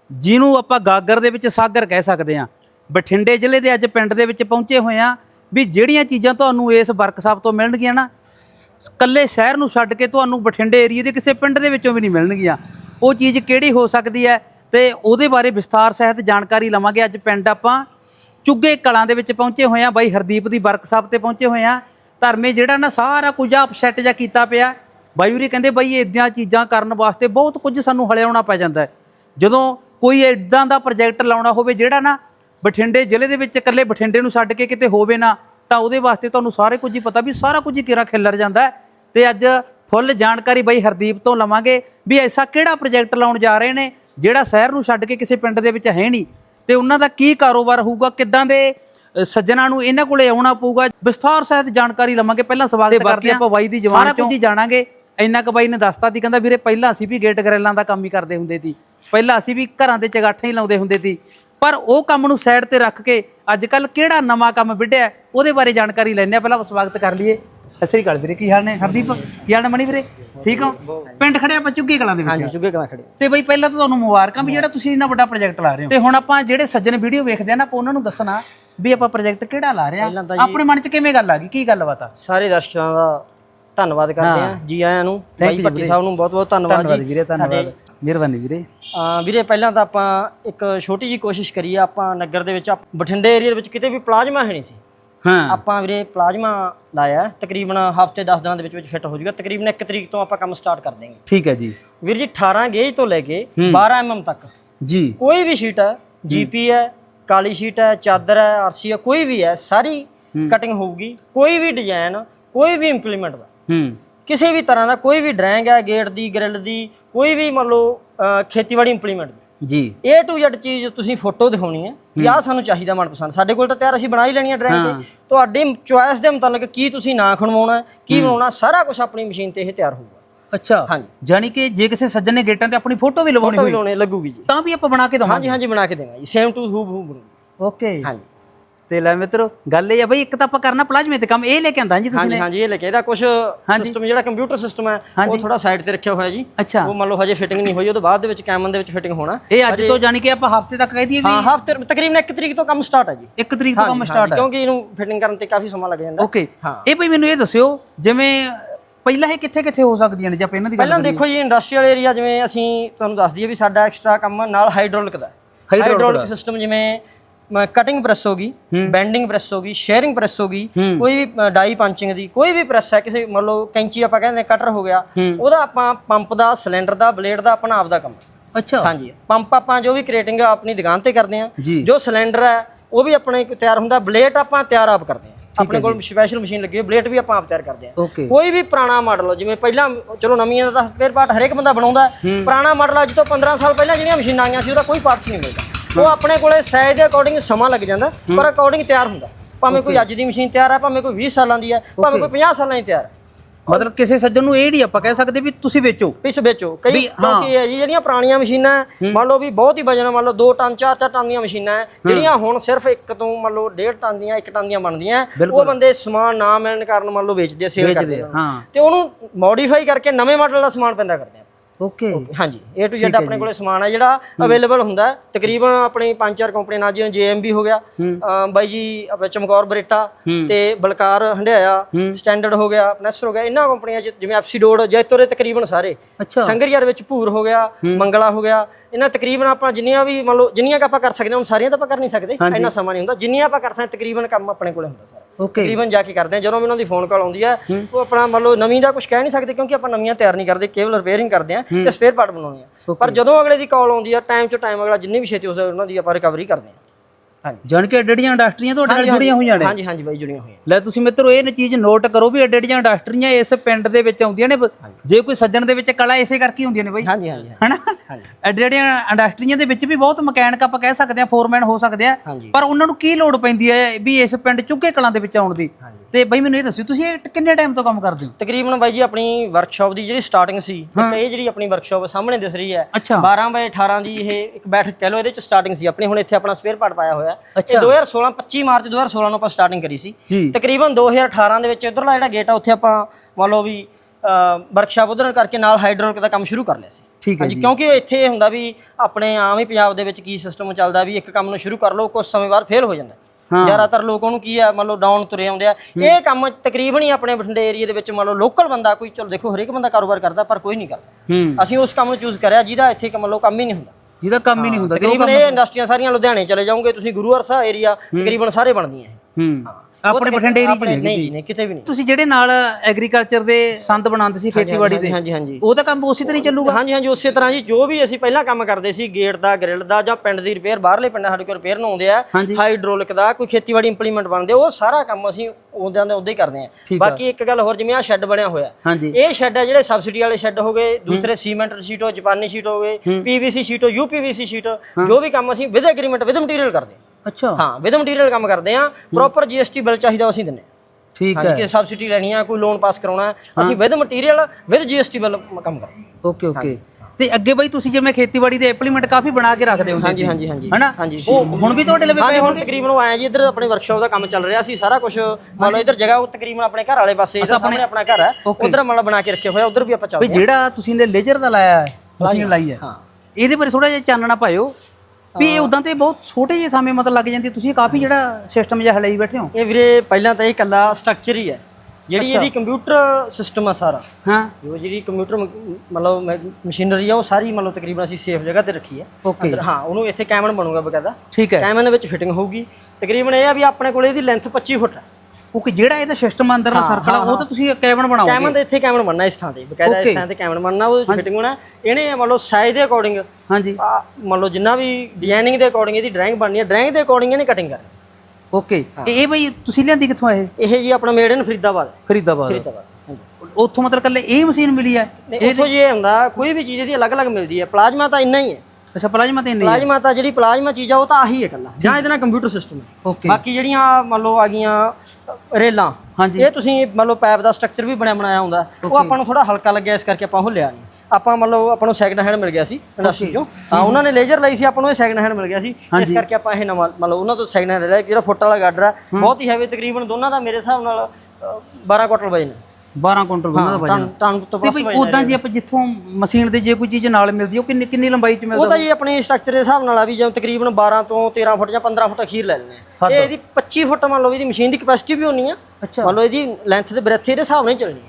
ਜਿਹਨੂੰ ਆਪਾਂ ਗਾਗਰ ਦੇ ਵਿੱਚ ਸਾਗਰ ਕਹਿ ਸਕਦੇ ਹਾਂ। ਬਠਿੰਡੇ ਜ਼ਿਲ੍ਹੇ ਦੇ ਅੱਜ ਪਿੰਡ ਦੇ ਵਿੱਚ ਪਹੁੰਚੇ ਹੋਏ ਆ ਵੀ ਜਿਹੜੀਆਂ ਚੀਜ਼ਾਂ ਤੁਹਾਨੂੰ ਇਸ ਵਰਕਸ਼ਾਪ ਤੋਂ ਮਿਲਣਗੀਆਂ ਨਾ ਕੱਲੇ ਸ਼ਹਿਰ ਨੂੰ ਛੱਡ ਕੇ ਤੁਹਾਨੂੰ ਬਠਿੰਡੇ ਏਰੀਏ ਦੇ ਕਿਸੇ ਪਿੰਡ ਦੇ ਵਿੱਚੋਂ ਵੀ ਨਹੀਂ ਮਿਲਣਗੀਆਂ। ਉਹ ਚੀਜ਼ ਕਿਹੜੀ ਹੋ ਸਕਦੀ ਹੈ ਤੇ ਉਹਦੇ ਬਾਰੇ ਵਿਸਥਾਰ ਸਹਿਤ ਜਾਣਕਾਰੀ ਲਵਾਂਗੇ ਅੱਜ ਪਿੰਡ ਆਪਾਂ। ਚੁੱਗੇ ਕਲਾਂ ਦੇ ਵਿੱਚ ਪਹੁੰਚੇ ਹੋਏ ਆ ਬਾਈ ਹਰਦੀਪ ਦੀ ਵਰਕਸ਼ਾਪ ਤੇ ਪਹੁੰਚੇ ਹੋਏ ਆ ਧਰਮੇ ਜਿਹੜਾ ਨਾ ਸਾਰਾ ਕੁਝ ਆਪ ਸੈੱਟ ਜਾ ਕੀਤਾ ਪਿਆ। ਬਾਈ ਉਰੀ ਕਹਿੰਦੇ ਬਾਈ ਇਦਾਂ ਚੀਜ਼ਾਂ ਕਰਨ ਵਾਸਤੇ ਬਹੁਤ ਕੁਝ ਸਾਨੂੰ ਹਲਿਆਉਣਾ ਪੈ ਜਾਂਦਾ ਹੈ। ਜਦੋਂ ਕੋਈ ਇਦਾਂ ਦਾ ਪ੍ਰੋਜੈਕਟ ਲਾਉਣਾ ਹੋਵੇ ਜਿਹੜਾ ਨਾ ਬਠਿੰਡੇ ਜ਼ਿਲ੍ਹੇ ਦੇ ਵਿੱਚ ਇਕੱਲੇ ਬਠਿੰਡੇ ਨੂੰ ਛੱਡ ਕੇ ਕਿਤੇ ਹੋਵੇ ਨਾ, ਤਾਂ ਉਹਦੇ ਵਾਸਤੇ ਤੁਹਾਨੂੰ ਸਾਰੇ ਕੁਝ ਹੀ ਪਤਾ ਵੀ ਸਾਰਾ ਕੁਝ ਹੀ ਕਿਰਾ ਖਿਲਰ ਜਾਂਦਾ ਹੈ। ਤੇ ਅੱਜ ਫੁੱਲ ਜਾਣਕਾਰੀ ਬਾਈ ਹਰਦੀਪ ਤੋਂ ਲਵਾਂਗੇ ਵੀ ਐਸਾ ਕਿਹੜਾ ਪ੍ਰੋਜੈਕਟ ਲਾਉਣ ਜਾ ਰਹੇ ਨੇ, ਜਿਹੜਾ ਸ਼ਹਿਰ ਨੂੰ ਛੱਡ ਕੇ ਕਿਸੇ ਪਿੰਡ ਦੇ ਵਿੱਚ ਹੈ ਨਹੀਂ। ਤੇ ਉਹਨਾਂ ਦਾ ਕੀ ਕਾਰੋਬਾਰ ਹੋਊਗਾ, ਕਿੱਦਾਂ ਦੇ ਸੱਜਣਾ ਨੂੰ ਇਹਨਾਂ ਕੋਲੇ ਆਉਣਾ ਪਊਗਾ। ਵਿਸਥਾਰ ਸਹਿਤ ਜਾਣਕਾਰੀ ਲਵਾਂਗੇ ਪਹਿਲਾਂ ਸਵਾਗਤ ਕਰਦੇ ਆਪਾਂ ਬਾਈ ਦੀ ਜਵਾਨ ਚੋਂ ਕੁਝ ਹੀ ਜਾਣਾਂਗੇ। ਇੰਨਾ ਕੁ ਬਾਈ ਨੇ ਦੱਸਤਾ ਸੀ ਕਹਿੰਦਾ ਵੀਰੇ ਪਹਿਲਾਂ ਅਸੀਂ ਵੀ ਗੇਟ ਗਰੈਲਾਂ ਦਾ ਕੰਮ ਹੀ ਕਰਦੇ ਹੁੰਦੇ ਸੀ। ਪਹਿਲਾਂ ਅਸੀਂ ਵੀ ਘਰਾਂ ਦੇ ਚਗਾਠਾਂ ਹੀ ਲਾਉਂਦੇ ਹੁੰਦੇ ਸੀ। ਪਰ ਉਹ ਕੰਮ ਨੂੰ ਸਾਈਡ ਤੇ ਰੱਖ ਕੇ ਅੱਜ ਕੱਲ ਕਿਹੜਾ ਨਵਾਂ ਕੰਮ ਵਿੱਢਿਆ ਉਹਦੇ ਬਾਰੇ ਜਾਣਕਾਰੀ ਲੈਣੇ ਆ ਪਹਿਲਾਂ ਸਵਾਗਤ ਕਰ ਲਈਏ। ਸਤਿ ਸ੍ਰੀ ਅਕਾਲ ਵੀਰੇ ਕੀ ਹਾਲ ਨੇ? ਹਰਦੀਪ ਕੀ ਹਾਲ ਨੇ ਮਣੀ ਵੀਰੇ? ਠੀਕ ਹੋ? ਪਿੰਡ ਖੜੇ ਆਪਾਂ ਚੁੱਗੀ ਕਲਾਂ ਦੇ ਵਿੱਚ। ਹਾਂਜੀ ਚੁੱਕੇ ਕਲਾ ਖੜੇ ਤੇ ਬਈ ਪਹਿਲਾਂ ਤਾਂ ਤੁਹਾਨੂੰ ਮੁਬਾਰਕਾਂ ਵੀ ਜਿਹੜਾ ਤੁਸੀਂ ਇੰਨਾ ਵੱਡਾ ਪ੍ਰੋਜੈਕਟ ਲਾ ਰਹੇ ਹੋ। ਤੇ ਹੁਣ ਆਪਾਂ ਜਿਹੜੇ ਸੱਜਣ ਵੀਡੀਓ ਵੇਖਦੇ ਆ ਨਾ ਆਪਾਂ ਉਹਨਾਂ ਨੂੰ ਦੱਸਣਾ ਵੀ ਆਪਾਂ ਪ੍ਰੋਜੈਕਟ ਕਿਹੜਾ ਲਾ ਰਹੇ ਆ। ਆਪਣੇ ਮਨ 'ਚ ਕਿਵੇਂ ਗੱਲ ਆ ਗਈ? ਕੀ ਗੱਲਬਾਤ ਆ? ਸਾਰੇ ਦਰਸ਼ਕਾਂ ਦਾ ਧੰਨਵਾਦ ਕਰਦੇ ਆ ਜੀ ਆਇਆਂ ਨੂੰ। ਬਾਈ ਭੱਟੀ ਸਾਹਿਬ ਨੂੰ ਬਹੁਤ ਬਹੁਤ ਧੰਨਵਾਦ ਜੀ। ਵੀਰੇ ਧੰਨਵਾਦ। ਮਿਹਰਬਾਨੀ ਵੀਰੇ। ਵੀਰੇ ਪਹਿਲਾਂ ਤਾਂ ਆਪਾਂ ਇੱਕ ਛੋਟੀ ਜੀ ਕੋਸ਼ਿਸ਼ ਕਰੀ ਆ ਆਪਾਂ ਨਗਰ ਦੇ ਵਿੱਚ ਬਠਿੰਡੇ ਏਰੀਆ ਦੇ ਵਿੱਚ ਕਿਤੇ ਵੀ ਪਲਾਜ਼ਮਾ ਹੈ ਨਹੀਂ ਸੀ। ਹਾਂ। ਆਪਾਂ ਵੀਰੇ ਪਲਾਜ਼ਮਾ ਲਾਇਆ ਹੈ। ਤਕਰੀਬਨ ਹਫ਼ਤੇ 10 ਦਿਨਾਂ ਦੇ ਵਿੱਚ ਵਿੱਚ ਫਿੱਟ ਹੋ ਜਾਊਗਾ। ਤਕਰੀਬਨ 1 ਤਰੀਕ ਤੋਂ ਆਪਾਂ ਕੰਮ ਸਟਾਰਟ ਕਰ ਦੇਂਗੇ ਠੀਕ ਹੈ ਜੀ। ਵੀਰ ਜੀ 18 ਗੇਜ ਤੋਂ ਲੈ ਕੇ 12 mm ਤੱਕ। ਜੀ। ਕੋਈ ਵੀ ਸ਼ੀਟ ਹੈ ਜੀਪੀ ਹੈ ਕਾਲੀ ਸ਼ੀਟ ਹੈ ਚਾਦਰ ਹੈ ਆਰਸੀ ਹੈ ਕੋਈ ਵੀ ਹੈ ਸਾਰੀ ਕਟਿੰਗ ਹੋਊਗੀ। ਕੋਈ ਵੀ ਡਿਜ਼ਾਈਨ ਕੋਈ ਵੀ ਇੰਪਲੀਮੈਂਟ ਦਾ। ਹੂੰ। ਕਿਸੇ ਵੀ ਤਰ੍ਹਾਂ ਦਾ ਕੋਈ ਵੀ ਡਰੈਂਗ ਹੈ ਗੇਟ ਦੀ ਗ੍ਰਿਲ ਦੀ ਕੋਈ ਵੀ ਮੰਨ ਲਓ ਅਹ, ਖੇਤੀਬਾੜੀ ਇੰਪਲੀਮੈਂਟ ਜੀ। A to Z ਚੀਜ਼ ਤੁਸੀਂ ਫੋਟੋ ਦਿਖਾਉਣੀ ਹੈ। ਵੀ ਆਹ ਸਾਨੂੰ ਚਾਹੀਦਾ ਮਨਪਸੰਦ। ਸਾਡੇ ਕੋਲ ਤਾਂ ਤਿਆਰ ਅਸੀਂ ਬਣਾ ਹੀ ਲੈਣੀ ਹੈ ਡਰਾਇੰਗ ਤੇ ਤੁਹਾਡੀ ਚੁਆਇਸ ਦੇ ਮੁਤਾਬਕ ਕੀ ਤੁਸੀਂ ਨਾ ਖਣਵਾਉਣਾ ਕੀ ਬਣਾਉਣਾ ਸਾਰਾ ਕੁਝ ਆਪਣੀ ਮਸ਼ੀਨ ਤੇ ਇਹ ਤਿਆਰ ਹੋਊਗਾ। ਅੱਛਾ। ਹਾਂਜੀ। ਯਾਨੀ ਕਿ ਜੇ ਕਿਸੇ ਸੱਜਣ ਨੇ ਗੇਟਾਂ ਤੇ ਆਪਣੀ ਫੋਟੋ ਵੀ ਲਵਾਉਣੀ ਹੋਈ ਲਾਉਣੇ ਲੱਗੂਗੀ ਜੀ। ਤਾਂ ਵੀ ਆਪਾਂ ਬਣਾ ਕੇ ਦਵਾਂਗੇ। ਹਾਂਜੀ ਹਾਂਜੀ ਬਣਾ ਕੇ ਦੇਵਾਂ ਜੀ ਸੇਮ ਟੂ ਹੂ ਹੂ ਬਣੂਗੀ। ਓਕੇ ਹਾਂਜੀ। ਤੇ ਲੈ ਮਿੱਤਰੋ ਗੱਲ ਇਹ ਆ ਬਈ ਇੱਕ ਤਾਂ ਆਪਾਂ ਕਰਨਾ ਪਲਾਜ਼ਮੇ ਤੇ ਕੰਮ ਇਹ ਲੈ ਕੇ ਆਂਦਾ ਜੀ ਤੁਸੀਂ ਹਾਂਜੀ ਨੇ? ਹਾਂਜੀ ਇਹ ਲਿਖਿਆ ਇਹਦਾ ਕੁਝ ਸਿਸਟਮ ਜਿਹੜਾ ਕੰਪਿਊਟਰ ਸਿਸਟਮ ਹੈ ਉਹ ਥੋੜਾ ਸਾਈਡ ਤੇ ਰੱਖਿਆ ਹੋਇਆ ਜੀ। ਅੱਛਾ। ਉਹ ਮੰਨ ਲਓ ਹਜੇ ਫਿਟਿੰਗ ਨਹੀਂ ਹੋਈ ਉਹਦੇ ਬਾਅਦ ਦੇ ਵਿੱਚ ਕੈਮਨ ਦੇ ਵਿੱਚ ਫਿਟਿੰਗ ਹੋਣਾ। ਇਹ ਅੱਜ ਤੋਂ ਯਾਨੀ ਕਿ ਆਪਾਂ ਹਫ਼ਤੇ ਤੱਕ ਕਹਿ ਦਈਏ ਵੀ ਹਾਂ ਹਫ਼ਤੇ ਤਕਰੀਬਨ 1 ਤਰੀਕ ਤੋਂ ਕੰਮ ਸਟਾਰਟ ਹੈ ਜੀ। 1 ਤਰੀਕ ਤੋਂ ਕੰਮ ਸਟਾਰਟ ਹੈ ਕਿਉਂਕਿ ਇਹਨੂੰ ਫਿਟਿੰਗ ਕਰਨ ਤੇ ਕਾਫੀ ਸਮਾਂ ਲੱਗ ਜਾਂਦਾ। ਓਕੇ ਹਾਂ। ਇਹ ਬਈ ਮੈਨੂੰ ਇਹ ਦੱਸਿਓ ਜਿਵੇਂ ਪਹਿਲਾਂ ਇਹ ਕਿੱਥੇ ਕਿੱਥੇ ਹੋ ਸਕਦੀਆਂ ਨੇ ਜੇ ਆਪਾਂ ਇਹਨਾਂ ਦੀ ਗੱਲ ਪਹਿਲਾਂ ਦੇਖੋ ਜੀ ਇੰਡਸਟਰੀਅਲ ਏਰੀਆ ਜਿਵੇਂ ਅਸੀਂ ਤੁਹਾਨੂੰ ਦੱਸ ਦਈਏ ਵੀ ਸਾਡਾ ਐਕਸਟਰਾ ਕੰਮ ਨਾਲ ਹਾਈਡ੍ਰੋਲਿਕ ਦਾ। ਹਾਈਡ੍ਰੋਲਿਕ ਸਿਸਟਮ ਜਿਵੇਂ ਕਟਿੰਗ ਪ੍ਰੈਸ ਹੋ ਗਈ ਬੈਂਡਿੰਗ ਪ੍ਰੈਸ ਹੋ ਗਈ ਸ਼ੇਅਰਿੰਗ ਪ੍ਰੈਸ ਹੋ ਗਈ ਕੋਈ ਵੀ ਡਾਈ ਪੰਚਿੰਗ ਦੀ ਕੋਈ ਵੀ ਪ੍ਰੈਸ ਹੈ ਕਿਸੇ ਮੰਨ ਲਓ ਕੈਂਚੀ ਆਪਾਂ ਕਹਿੰਦੇ ਨੇ ਕਟਰ ਹੋ ਗਿਆ ਉਹਦਾ ਆਪਾਂ ਪੰਪ ਦਾ ਸਿਲੰਡਰ ਦਾ ਬਲੇਡ ਦਾ ਆਪਣਾ ਆਪਦਾ ਕੰਮ ਅੱਛਾ। ਹਾਂਜੀ। ਪੰਪ ਆਪਾਂ ਜੋ ਵੀ ਕ੍ਰੀਏਟਿੰਗ ਆਪਣੀ ਦੁਕਾਨ ਤੇ ਕਰਦੇ ਆ। ਜੀ। ਸਿਲੰਡਰ ਹੈ ਉਹ ਵੀ ਆਪਣੇ ਤਿਆਰ ਹੁੰਦਾ ਬਲੇਡ ਆਪਾਂ ਤਿਆਰ ਆਪ ਕਰਦੇ ਆ। ਆਪਣੇ ਕੋਲ ਸਪੈਸ਼ਲ ਮਸ਼ੀਨ ਲੱਗੀ ਹੋਈ ਬਲੇਡ ਵੀ ਆਪਾਂ ਆਪ ਤਿਆਰ ਕਰਦੇ ਆ। ਕੋਈ ਵੀ ਪੁਰਾਣਾ ਮਾਡਲ ਜਿਵੇਂ ਪਹਿਲਾਂ ਚਲੋ ਨਵੀਆਂ ਦਾ ਸਪੇਅਰ ਪਾਰਟ ਹਰੇਕ ਬੰਦਾ ਬਣਾਉਂਦਾ। ਪੁਰਾਣਾ ਮਾਡਲ ਅੱਜ ਤੋਂ 15 ਸਾਲ ਪਹਿਲਾਂ ਜਿਹੜੀਆਂ ਮਸ਼ੀਨਾਂ ਆਈਆਂ ਸੀ ਉਹਦਾ ਕੋਈ ਪਾਰਟਸ ਨਹੀਂ ਮਿਲਦਾ। ਉਹ ਆਪਣੇ ਕੋਲੇ ਸਾਈਜ਼ ਦੇ ਅਕੋਰਡਿੰਗ ਸਮਾਂ ਲੱਗ ਜਾਂਦਾ ਪਰ ਅਕੋਰਡਿੰਗ ਤਿਆਰ ਹੁੰਦਾ। ਭਾਵੇਂ ਕੋਈ ਅੱਜ ਦੀ ਮਸ਼ੀਨ ਤਿਆਰ ਹੈ ਭਾਵੇਂ ਕੋਈ 20 ਸਾਲਾਂ ਦੀ ਹੈ ਭਾਵੇਂ ਕੋਈ 50 ਸਾਲਾਂ ਦੀ ਤਿਆਰ ਹੈ ਮਤਲਬ ਕਿਸੇ ਸੱਜਣ ਨੂੰ ਇਹ ਨਹੀਂ ਆਪਾਂ ਕਹਿ ਸਕਦੇ ਵੀ ਤੁਸੀਂ ਵੇਚੋ। ਪਿਸ ਵੇਚੋ। ਕਈ ਕਿਉਂਕਿ ਇਹ ਜੀ ਜਿਹੜੀਆਂ ਪੁਰਾਣੀਆਂ ਮਸ਼ੀਨਾਂ ਹੈ, ਮੰਨ ਲਓ ਵੀ ਬਹੁਤ ਹੀ ਵਜਨ ਮੰਨ ਲਓ 2 ਟਨ 4 4 ਟਨ ਦੀਆਂ ਮਸ਼ੀਨਾਂ ਹੈ, ਜਿਹੜੀਆਂ ਹੁਣ ਸਿਰਫ ਇੱਕ ਤੋਂ ਮੰਨ ਲਓ 1.5 ਟਨ ਦੀਆਂ 1 ਟਨ ਦੀਆਂ ਬਣਦੀਆਂ। ਉਹ ਬੰਦੇ ਸਮਾਨ ਨਾ ਮਿਲਣ ਕਾਰਨ ਮੰਨ ਲਓ ਵੇਚਦੇ ਆ ਸੇਲ ਕਰਦੇ ਆ। ਹਾਂ। ਤੇ ਉਹਨੂੰ ਮੋਡੀਫਾਈ ਕਰਕੇ ਨਵੇਂ ਮਾਡਲ ਦਾ ਸਮਾਨ ਪੈਂਦਾ ਕਰਦੇ ਆ। ਓਕੇ ਹਾਂਜੀ। A to Z ਆਪਣੇ ਕੋਲੇ ਸਮਾਨ ਹੈ ਜਿਹੜਾ ਅਵੇਲੇਬਲ ਹੁੰਦਾ। ਹੈ। ਤਕਰੀਬਨ ਆਪਣੀ ਪੰਜ ਚਾਰ ਕੰਪਨੀਆਂ ਨਾਲ ਜਿਵੇਂ JMB ਹੋ ਗਿਆ ਬਾਈ ਜੀ ਆਪਣੇ ਚਮਕੌਰ ਬਰੇਟਾ ਤੇ ਬਲਕਾਰ ਹੰਡਿਆਇਆ ਸਟੈਂਡਰਡ ਹੋ ਗਿਆ ਨੈਸਰ ਹੋ ਗਿਆ ਇਹਨਾਂ ਕੰਪਨੀਆਂ ਚ ਜਿਵੇਂ ਐਫਸੀਡੋਡ ਜੈਤੋ ਦੇ ਤਕਰੀਬਨ ਸਾਰੇ। ਅੱਛਾ। ਸੰਗਰੀਆ ਦੇ ਵਿੱਚ ਭੂਰ ਹੋ ਗਿਆ ਮੰਗਲਾ ਹੋ ਗਿਆ। ਇਹਨਾਂ ਤਕਰੀਬਨ ਆਪਾਂ ਜਿੰਨੀਆਂ ਵੀ ਮੰਨ ਲਓ ਜਿੰਨੀਆਂ ਆਪਾਂ ਕਰ ਸਕਦੇ ਹਾਂ ਸਾਰੀਆਂ ਤਾਂ ਆਪਾਂ ਕਰ ਨਹੀਂ ਸਕਦੇ। ਇੰਨਾ ਸਮਾਂ ਨਹੀਂ ਹੁੰਦਾ। ਜਿੰਨੀਆਂ ਆਪਾਂ ਕਰ ਸਕਦੇ ਤਕਰੀਬਨ ਕੰਮ ਆਪਣੇ ਕੋਲੇ ਹੁੰਦਾ ਸਾਰਾ। ਤਕਰੀਬਨ ਜਾ ਕੇ ਕਰਦੇ ਆ ਜਦੋਂ ਵੀ ਉਹਨਾਂ ਦੀ ਫੋਨ ਕਾਲ ਆਉਂਦੀ ਹੈ ਉਹ ਆਪਣਾ ਮੰਨ ਲਓ ਨਵੀਂ ਦਾ ਕੁਝ ਕਹਿ ਨਹੀਂ ਸਕਦੇ ਕਿਉਂਕਿ ਆਪਾਂ ਨਵੀਆਂ ਤਿਆਰ ਨਹੀਂ ਕਰਦੇ ਕੇਵਲ ਰਿਪੇਅਰਿੰਗ ਕਰਦੇ ਆ ਤੇ ਸਪੇਅਰ ਪਾਰਟ ਬਣਾਉਂਦੇ ਆ। ਪਰ ਜਦੋਂ ਅਗਲੇ ਦੀ ਕਾਲ ਆਉਂਦੀ ਆ ਟਾਈਮ ਤੋਂ ਟਾਈਮ ਅਗਲਾ ਜਿੰਨੀ ਵੀ ਛੇਤੀ ਹੋ ਸਕੇ ਉਹਨਾਂ ਦੀ ਆਪਾਂ ਰਿਕਵਰੀ ਕਰਦੇ ਆ। ਜਾਣ ਕੇ ਐਡੜੀਆਂ ਇੰਡਸਟਰੀਆਂ ਤੁਹਾਡੇ ਨਾਲ ਜੁੜੀਆਂ ਹੋਈਆਂ ਨੇ? ਹਾਂਜੀ ਹਾਂਜੀ ਬਾਈ ਜੁੜੀਆਂ ਹੋਈਆਂ। ਲੈ ਤੁਸੀਂ ਮਿੱਤਰੋ ਇਹ ਚੀਜ਼ ਨੋਟ ਕਰੋ ਵੀ ਐਡੜੀਆਂ ਇੰਡਸਟਰੀਆਂ ਇਸ ਪਿੰਡ ਦੇ ਵਿੱਚ ਆਉਂਦੀਆਂ ਨੇ। ਜੇ ਕੋਈ ਸੱਜਣ ਦੇ ਵਿੱਚ ਕਲਾ ਇਸੇ ਕਰਕੇ ਹੁੰਦੀਆਂ ਨੇ ਬਾਈ। ਹਾਂਜੀ ਹਾਂਜੀ ਹਨਾ? ਐਡੜੀਆਂ ਇੰਡਸਟਰੀਆਂ ਦੇ ਵਿੱਚ ਵੀ ਬਹੁਤ ਮਕੈਨਿਕ ਆਪਾਂ ਕਹਿ ਸਕਦੇ ਆ ਫੋਰਮੈਨ ਹੋ ਸਕਦੇ ਆ। ਪਰ ਉਹਨਾਂ ਨੂੰ ਕੀ ਲੋੜ ਪੈਂਦੀ ਹੈ ਵੀ ਇਸ ਪਿੰਡ ਚੁੱਕੇ ਕਲਾਂ ਦੇ ਵਿੱਚ ਆਉਣ ਦੀ? ਤੇ ਬਾਈ ਮੈਨੂੰ ਇਹ ਦੱਸਿਓ ਤੁਸੀਂ ਇਹ ਕਿੰਨੇ ਟਾਈਮ ਤੋਂ ਕੰਮ ਕਰਦੇ ਹੋ? ਤਕਰੀਬਨ ਬਾਈ ਜੀ ਆਪਣੀ ਵਰਕਸ਼ਾਪ ਦੀ ਜਿਹੜੀ ਸਟਾਰਟਿੰਗ ਸੀ ਇਹ ਜਿਹੜੀ ਆਪਣੀ ਵਰਕਸ਼ਾਪ ਸਾਹਮਣੇ ਦਿਸ ਰਹੀ ਹੈ ਅੱਛਾ। 12 ਬਾਏ 18 ਦੀ ਇਹ ਇੱਕ ਬੈਠਕ ਕਹਿ ਲਓ ਇਹਦੇ ਚ ਸਟਾਰਟਿੰਗ ਸੀ। ਆਪਣੀ ਹੁਣ ਇੱਥੇ ਆਪਣਾ ਸਪੇਅਰ ਪਾਰਟ ਪਾਇਆ ਹੋਇਆ। ਹੈ। ਇਹ ਅੱਛਾ। 2016 25 ਮਾਰਚ 2016 ਨੂੰ ਆਪਾਂ ਸਟਾਰਟਿੰਗ ਕਰੀ ਸੀ। ਜੀ। ਤਕਰੀਬਨ 2018 ਦੇ ਵਿੱਚ ਇਧਰਲਾ ਜਿਹੜਾ ਗੇਟ ਆ ਉੱਥੇ ਆਪਾਂ ਮੰਨ ਲਓ ਵੀ ਵਰਕਸ਼ਾਪ ਉਧਰ ਕਰਕੇ ਨਾਲ ਹਾਈਡ੍ਰੋਲਿਕ ਦਾ ਕੰਮ ਸ਼ੁਰੂ ਕਰ ਲਿਆ ਸੀ। ਠੀਕ ਹੈ ਹਾਂਜੀ ਕਿਉਂਕਿ ਇੱਥੇ ਇਹ ਹੁੰਦਾ ਵੀ ਆਪਣੇ ਆਮ ਹੀ ਪੰਜਾਬ ਦੇ ਵਿੱਚ ਕੀ ਸਿਸਟਮ ਚੱਲਦਾ ਵੀ ਇੱਕ ਕੰਮ ਨੂੰ ਸ਼ੁਰੂ ਕਰ ਲਓ ਕੁਝ ਸਮੇਂ ਬਾਅਦ ਫੇਲ ਹੋ ਜਾਂਦਾ। ਜ਼ਿਆਦਾਤਰ ਲੋਕ ਉਹਨੂੰ ਕੀ ਆ ਮੰਨ ਲਓ ਡਾਊਨ ਤੁਰੇ ਆਉਂਦੇ ਆ। ਇਹ ਕੰਮ ਤਕਰੀਬਨ ਹੀ ਆਪਣੇ ਬਠਿੰਡੇ ਏਰੀਆ ਦੇ ਵਿੱਚ ਮੰਨ ਲਓ ਲੋਕਲ ਬੰਦਾ ਕੋਈ ਚਲੋ ਦੇਖੋ ਹਰੇਕ ਬੰਦਾ ਕਾਰੋਬਾਰ ਕਰਦਾ ਪਰ ਕੋਈ ਨਹੀਂ ਕਰਦਾ। ਅਸੀਂ ਉਸ ਕੰਮ ਨੂੰ ਚੂਜ਼ ਕਰਿਆ ਜਿਹਦਾ ਇੱਥੇ ਮੰਨ ਲਓ ਕੰਮ ਹੀ ਨਹੀਂ ਹੁੰਦਾ। ਜਿਹਦਾ ਕੰਮ ਹੀ ਨਹੀਂ ਹੁੰਦਾ ਤਕਰੀਬਨ ਇਹ ਇੰਡਸਟਰੀਆਂ ਸਾਰੀਆਂ ਲੁਧਿਆਣੇ ਚਲੇ ਜਾਓਗੇ ਤੁਸੀਂ ਗੁਰੂ ਅਰਸਾ ਏਰੀਆ ਤਕਰੀਬਨ ਸਾਰੇ ਬਣਦੀਆਂ ਇਹ। ਹੂੰ। ਆਪਣੇ ਬਠਿੰਡੇ ਏਰੀਆ ਆਪਣੇ ਨਹੀਂ ਜੀ। ਨਹੀਂ ਕਿਤੇ ਵੀ ਨਹੀਂ। ਤੁਸੀਂ ਜਿਹੜੇ ਨਾਲ ਐਗਰੀਕਲਚਰ ਦੇ ਸੰਦ ਬਣਾਉਂਦੇ ਸੀ ਖੇਤੀਬਾੜੀ ਦੇ ਹਾਂਜੀ ਹਾਂਜੀ। ਉਹ ਤਾਂ ਕੰਮ ਉਸੇ ਤਰ੍ਹਾਂ ਹੀ ਚੱਲੂਗਾ? ਹਾਂਜੀ ਹਾਂਜੀ ਉਸੇ ਤਰ੍ਹਾਂ ਜੀ। ਜੋ ਵੀ ਅਸੀਂ ਪਹਿਲਾਂ ਕੰਮ ਕਰਦੇ ਸੀ ਗੇਟ ਦਾ ਗ੍ਰਿਲ ਦਾ ਜਾਂ ਪਿੰਡ ਦੀ ਰਿਪੇਅਰ ਬਾਹਰਲੇ ਪਿੰਡਾਂ ਸਾਡੇ ਕੋਲ ਰਿਪੇਅਰ ਨੂੰ ਆਉਂਦੇ ਆ ਹਾਂਜੀ। ਹਾਈਡ੍ਰੋਲਿਕ ਦਾ ਕੋਈ ਖੇਤੀਬਾੜੀ ਇੰਪਲੀਮੈਂਟ ਬਣਦੇ ਉਹ ਸਾਰਾ ਕੰਮ ਅਸੀਂ ਉਦਾਂ ਦੇ ਉਦਾਂ ਹੀ ਕਰਦੇ ਆ। ਬਾਕੀ ਇੱਕ ਗੱਲ ਹੋਰ ਜਿਵੇਂ ਆ ਸ਼ੈੱਡ ਬਣਿਆ ਹੋਇਆ ਹਾਂਜੀ। ਇਹ ਸ਼ੈੱਡ ਹੈ ਜਿਹੜੇ ਸਬਸਿਡੀ ਵਾਲੇ ਸ਼ੈੱਡ ਹੋ ਗਏ ਦੂਸਰੇ ਸੀਮੈਂਟ ਸ਼ੀਟ ਹੋ ਜਾਪਾਨੀ ਸ਼ੀਟ ਹੋ ਗਏ ਪੀਵੀਸੀ ਸ਼ੀਟ ਹੋ ਯੂਪੀਵੀਸੀ ਸ਼ੀਟ ਜੋ ਵੀ ਕੰਮ ਅਸੀਂ ਵਿਦ ਐਗਰੀਮੈਂਟ ਵਿਦ ਮਟੀਰੀਅਲ ਕਰਦੇ ਹਾਂ ਅੱਛਾ। ਹਾਂ ਵਿਦ ਮਟੀਰੀਅਲ ਕੰਮ ਕਰਦੇ ਆ ਪ੍ਰੋਪਰ ਜੀਐਸਟੀ ਬਿੱਲ ਚਾਹੀਦਾ ਅਸੀਂ ਦਿੰਨੇ ਹਾਂ। ਠੀਕ ਹੈ। ਕਿ ਸਬਸਿਡੀ ਲੈਣੀ ਆ ਕੋਈ ਲੋਨ ਪਾਸ ਕਰਾਉਣਾ ਹੈ, ਅਸੀਂ with material with GST bill ਕੰਮ ਕਰਦੇ ਓਕੇ ਓਕੇ ਤੇ ਅੱਗੇ ਬਈ ਤੁਸੀਂ ਜਿਵੇਂ ਖੇਤੀਬਾੜੀ ਦੇ ਇੰਪਲੀਮੈਂਟ ਕਾਫੀ ਬਣਾ ਕੇ ਰੱਖਦੇ ਹੁੰਦੇ ਹਾਂਜੀ ਹਾਂਜੀ ਹਾਂਜੀ। ਹਨਾ? ਹਾਂਜੀ। ਉਹ ਹੁਣ ਵੀ ਤੁਹਾਡੇ ਲਵੇ ਹਾਂਜੀ ਹੁਣ ਤਕਰੀਬਨ ਆਇਆ ਜੀ ਇੱਧਰ ਆਪਣੇ ਵਰਕਸ਼ਾਪ ਦਾ ਕੰਮ ਚੱਲ ਰਿਹਾ ਸੀ ਸਾਰਾ ਕੁਝ ਮੰਨ ਲਓ ਇੱਧਰ ਜਗ੍ਹਾ ਉਹ ਤਕਰੀਬਨ ਆਪਣੇ ਘਰ ਵਾਲੇ ਪਾਸੇ ਇਹਦਾ ਸਾਹਮਣੇ ਆਪਣਾ ਘਰ ਹੈ ਉਧਰ ਮੰਨ ਲਓ ਬਣਾ ਕੇ ਰੱਖਿਆ ਹੋਇਆ ਉਧਰ ਵੀ ਆਪਾਂ ਬਈ ਚੱਲਦੇ ਜਿਹੜਾ ਤੁਸੀਂ ਨੇ ਲੇਜ਼ਰ ਦਾ ਲਾਇਆ ਹੈ ਮਸ਼ੀਨ ਲਾਈ ਹੈ ਹਾਂ। ਇਹਦੇ ਬਾਰੇ ਥੋੜਾ ਜਿਹਾ ਚਾਨਣਾ ਪਾਇਓ। ਵੀ ਇਹ ਉਦਾਂ ਤੇ ਬਹੁਤ ਛੋਟੇ ਜਿਹੇ ਸਮੇਂ ਮਤਲਬ ਲੱਗ ਜਾਂਦੀ ਤੁਸੀਂ ਕਾਫੀ ਜਿਹੜਾ ਸਿਸਟਮ ਜਿਹਾ ਹਲਾਈ ਬੈਠੇ ਹੋ। ਇਹ ਵੀਰੇ ਪਹਿਲਾਂ ਤਾਂ ਇਹ ਇਕੱਲਾ ਸਟਰਕਚਰ ਹੀ ਹੈ। ਜਿਹੜੀ ਇਹਦੀ ਕੰਪਿਊਟਰ ਸਿਸਟਮ ਆ ਸਾਰਾ। ਹਾਂ। ਜੋ ਜਿਹੜੀ ਕੰਪਿਊਟਰ ਮਤਲਬ ਮਸ਼ੀਨਰੀ ਆ ਉਹ ਸਾਰੀ ਮਤਲਬ ਤਕਰੀਬਨ ਅਸੀਂ ਸੇਫ ਜਗ੍ਹਾ ਤੇ ਰੱਖੀ ਹੈ। ਓਕੇ ਹਾਂ ਉਹਨੂੰ ਇੱਥੇ ਕੈਮਨ ਬਣੂਗਾ ਬਕਾਇਦਾ। ਠੀਕ ਹੈ। ਕੈਮਨ ਵਿੱਚ ਫਿਟਿੰਗ ਹੋਊਗੀ। ਤਕਰੀਬਨ ਇਹ ਆ ਵੀ ਆਪਣੇ ਕੋਲੇ ਇਹਦੀ ਲੈਂਥ 25 ਫੁੱਟ ਹੈ। ਓਕੇ ਜਿਹੜਾ ਇਹਦਾ ਸਿਸਟਮ ਅੰਦਰਲਾ ਸਰਕਲ ਆ ਉਹ ਤਾਂ ਤੁਸੀਂ ਕੈਬਨ ਬਣਾਓਗੇ। ਕੈਮਨ ਦੇ ਇੱਥੇ ਕੈਮਨ ਬਣਨਾ ਇਸ ਥਾਂ ਤੇ। ਬਕਾਇਦਾ ਇਸ ਥਾਂ ਤੇ ਕੈਮਨ ਬਣਨਾ ਵਿੱਚ ਫਿਟਿੰਗ ਹੋਣਾ। ਇਹਨੇ ਮੰਨ ਲਓ ਸਾਈਜ਼ ਦੇ ਅਕੋਰਡਿੰਗ ਹਾਂਜੀ। ਮੰਨ ਲਓ ਜਿੰਨਾ ਵੀ ਡਿਜ਼ਾਈਨਿੰਗ ਦੇ ਅਕੋਰਡਿੰਗ ਇਹਦੀ ਡਰਾਇੰਗ ਬਣਨੀ ਹੈ ਡਰਾਇੰਗ ਦੇ ਅਕੋਰਡਿੰਗ ਇਹਨੇ ਕਟਿੰਗ ਕਰਨੀ। ਓਕੇ ਇਹ ਬਈ ਤੁਸੀਂ ਲਿਆਂਦੀ ਕਿੱਥੋਂ ਆ ਇਹ? ਇਹ ਜੀ ਆਪਣਾ ਮੇਡ ਇਨ ਫਰੀਦਾਬਾਦ। ਫਰੀਦਾਬਾਦ। ਫਰੀਦਾਬਾਦ ਹਾਂਜੀ। ਉੱਥੋਂ ਮਤਲਬ ਕੱਲੇ ਇਹ ਮਸ਼ੀਨ ਮਿਲੀ ਹੈ ਇੱਥੋਂ ਜੀ ਇਹ ਹੁੰਦਾ ਕੋਈ ਵੀ ਚੀਜ਼ ਇਹਦੀ ਅਲੱਗ-ਅਲੱਗ ਮਿਲਦੀ ਹੈ ਪਲਾਜ਼ਮਾ ਤਾਂ ਇੰਨਾ ਹੀ ਹੈ ਅੱਛਾ ਪਲਾਜ਼ਮਾ ਤੇ ਨਹੀਂ ਪਲਾਜ਼ਮਾ ਤਾਂ ਜਿਹੜੀ ਪਲਾਜ਼ਮਾ ਚੀਜ਼ ਆ ਉਹ ਤਾਂ ਆਹੀ ਹੈ ਇਕੱਲਾ। ਜਾਂ ਇਹਦੇ ਨਾਲ ਕੰਪਿਊਟਰ ਸਿਸਟਮ ਹੈ ਓਕੇ ਬਾਕੀ ਜਿਹੜੀਆਂ ਮੰਨ ਲਓ ਆ ਗਈਆਂ ਰੇਲਾਂ। ਹਾਂਜੀ। ਇਹ ਤੁਸੀਂ ਮੰਨ ਲਓ ਪਾਈਪ ਦਾ ਸਟਰਕਚਰ ਵੀ ਬਣਿਆ ਬਣਾਇਆ ਹੁੰਦਾ। ਉਹ ਆਪਾਂ ਨੂੰ ਥੋੜਾ ਹਲਕਾ ਲੱਗਿਆ ਇਸ ਕਰਕੇ ਆਪਾਂ ਉਹ ਲਿਆ ਨਹੀਂ। ਆਪਾਂ ਮੰਨ ਲਓ ਆਪਾਂ ਨੂੰ ਸੈਕਿੰਡ ਹੈਂਡ ਮਿਲ ਗਿਆ ਸੀ ਇੰਡਸਟਰੀ ਚੋਂ। ਹਾਂ। ਉਹਨਾਂ ਨੇ ਲੇਜ਼ਰ ਲਈ ਸੀ ਆਪਾਂ ਨੂੰ ਇਹ ਸੈਕਿੰਡ ਹੈਂਡ ਮਿਲ ਗਿਆ ਸੀ। ਇਸ ਕਰਕੇ ਆਪਾਂ ਇਹ ਨਵਾਂ ਮੰਨ ਲਓ ਉਹਨਾਂ ਤੋਂ ਸੈਕਿੰਡ ਹੈਂਡ ਲਿਆ। ਜਿਹੜਾ ਫੁੱਟ ਵਾਲਾ ਗਾਡਰ ਆ ਬਹੁਤ ਹੀ ਹੈਵੀ ਤਕਰੀਬਨ ਦੋਨਾਂ ਦਾ ਮੇਰੇ ਹਿਸਾਬ ਨਾਲ ਅ, 12 ਕੁਇੰਟਲ ਵਜਨ 12 ਕੁਇੰਟਲ ਬੰਦਾ ਦਾ ਵਜਨ ਟਨ ਤੋਂ ਪਲੱਸ ਭਈ ਉਦਾਂ ਜੇ ਆਪਾਂ ਜਿੱਥੋਂ ਮਸ਼ੀਨ ਦੇ ਜੇ ਕੋਈ ਚੀਜ਼ ਨਾਲ ਮਿਲਦੀ ਉਹ ਕਿੰਨੀ ਕਿੰਨੀ ਲੰਬਾਈ ਚ ਉਹ ਮਿਲਦਾ ਤਾਂ ਜੀ ਆਪਣੇ ਸਟਰਕਚਰ ਦੇ ਹਿਸਾਬ ਨਾਲ ਆ ਵੀ ਜਿਵੇਂ ਤਕਰੀਬਨ 12 ਤੋਂ 13 ਫੁੱਟ ਜਾਂ 15 ਫੁੱਟ ਅਖੀਰ ਲੈ ਲੈਣੇ ਆ। ਇਹ ਇਹਦੀ 25 ਫੁੱਟ ਮੰਨ ਲਓ ਇਹਦੀ ਮਸ਼ੀਨ ਦੀ ਕਪੈਸਿਟੀ ਵੀ ਹੋਣੀ ਆ। ਮੰਨ ਲਓ ਇਹਦੀ ਲੈਂਥ ਤੇ ਬ੍ਰੈਥ ਇਹਦੇ ਹਿਸਾਬ ਨਾਲ ਹੀ ਚੱਲਣੀ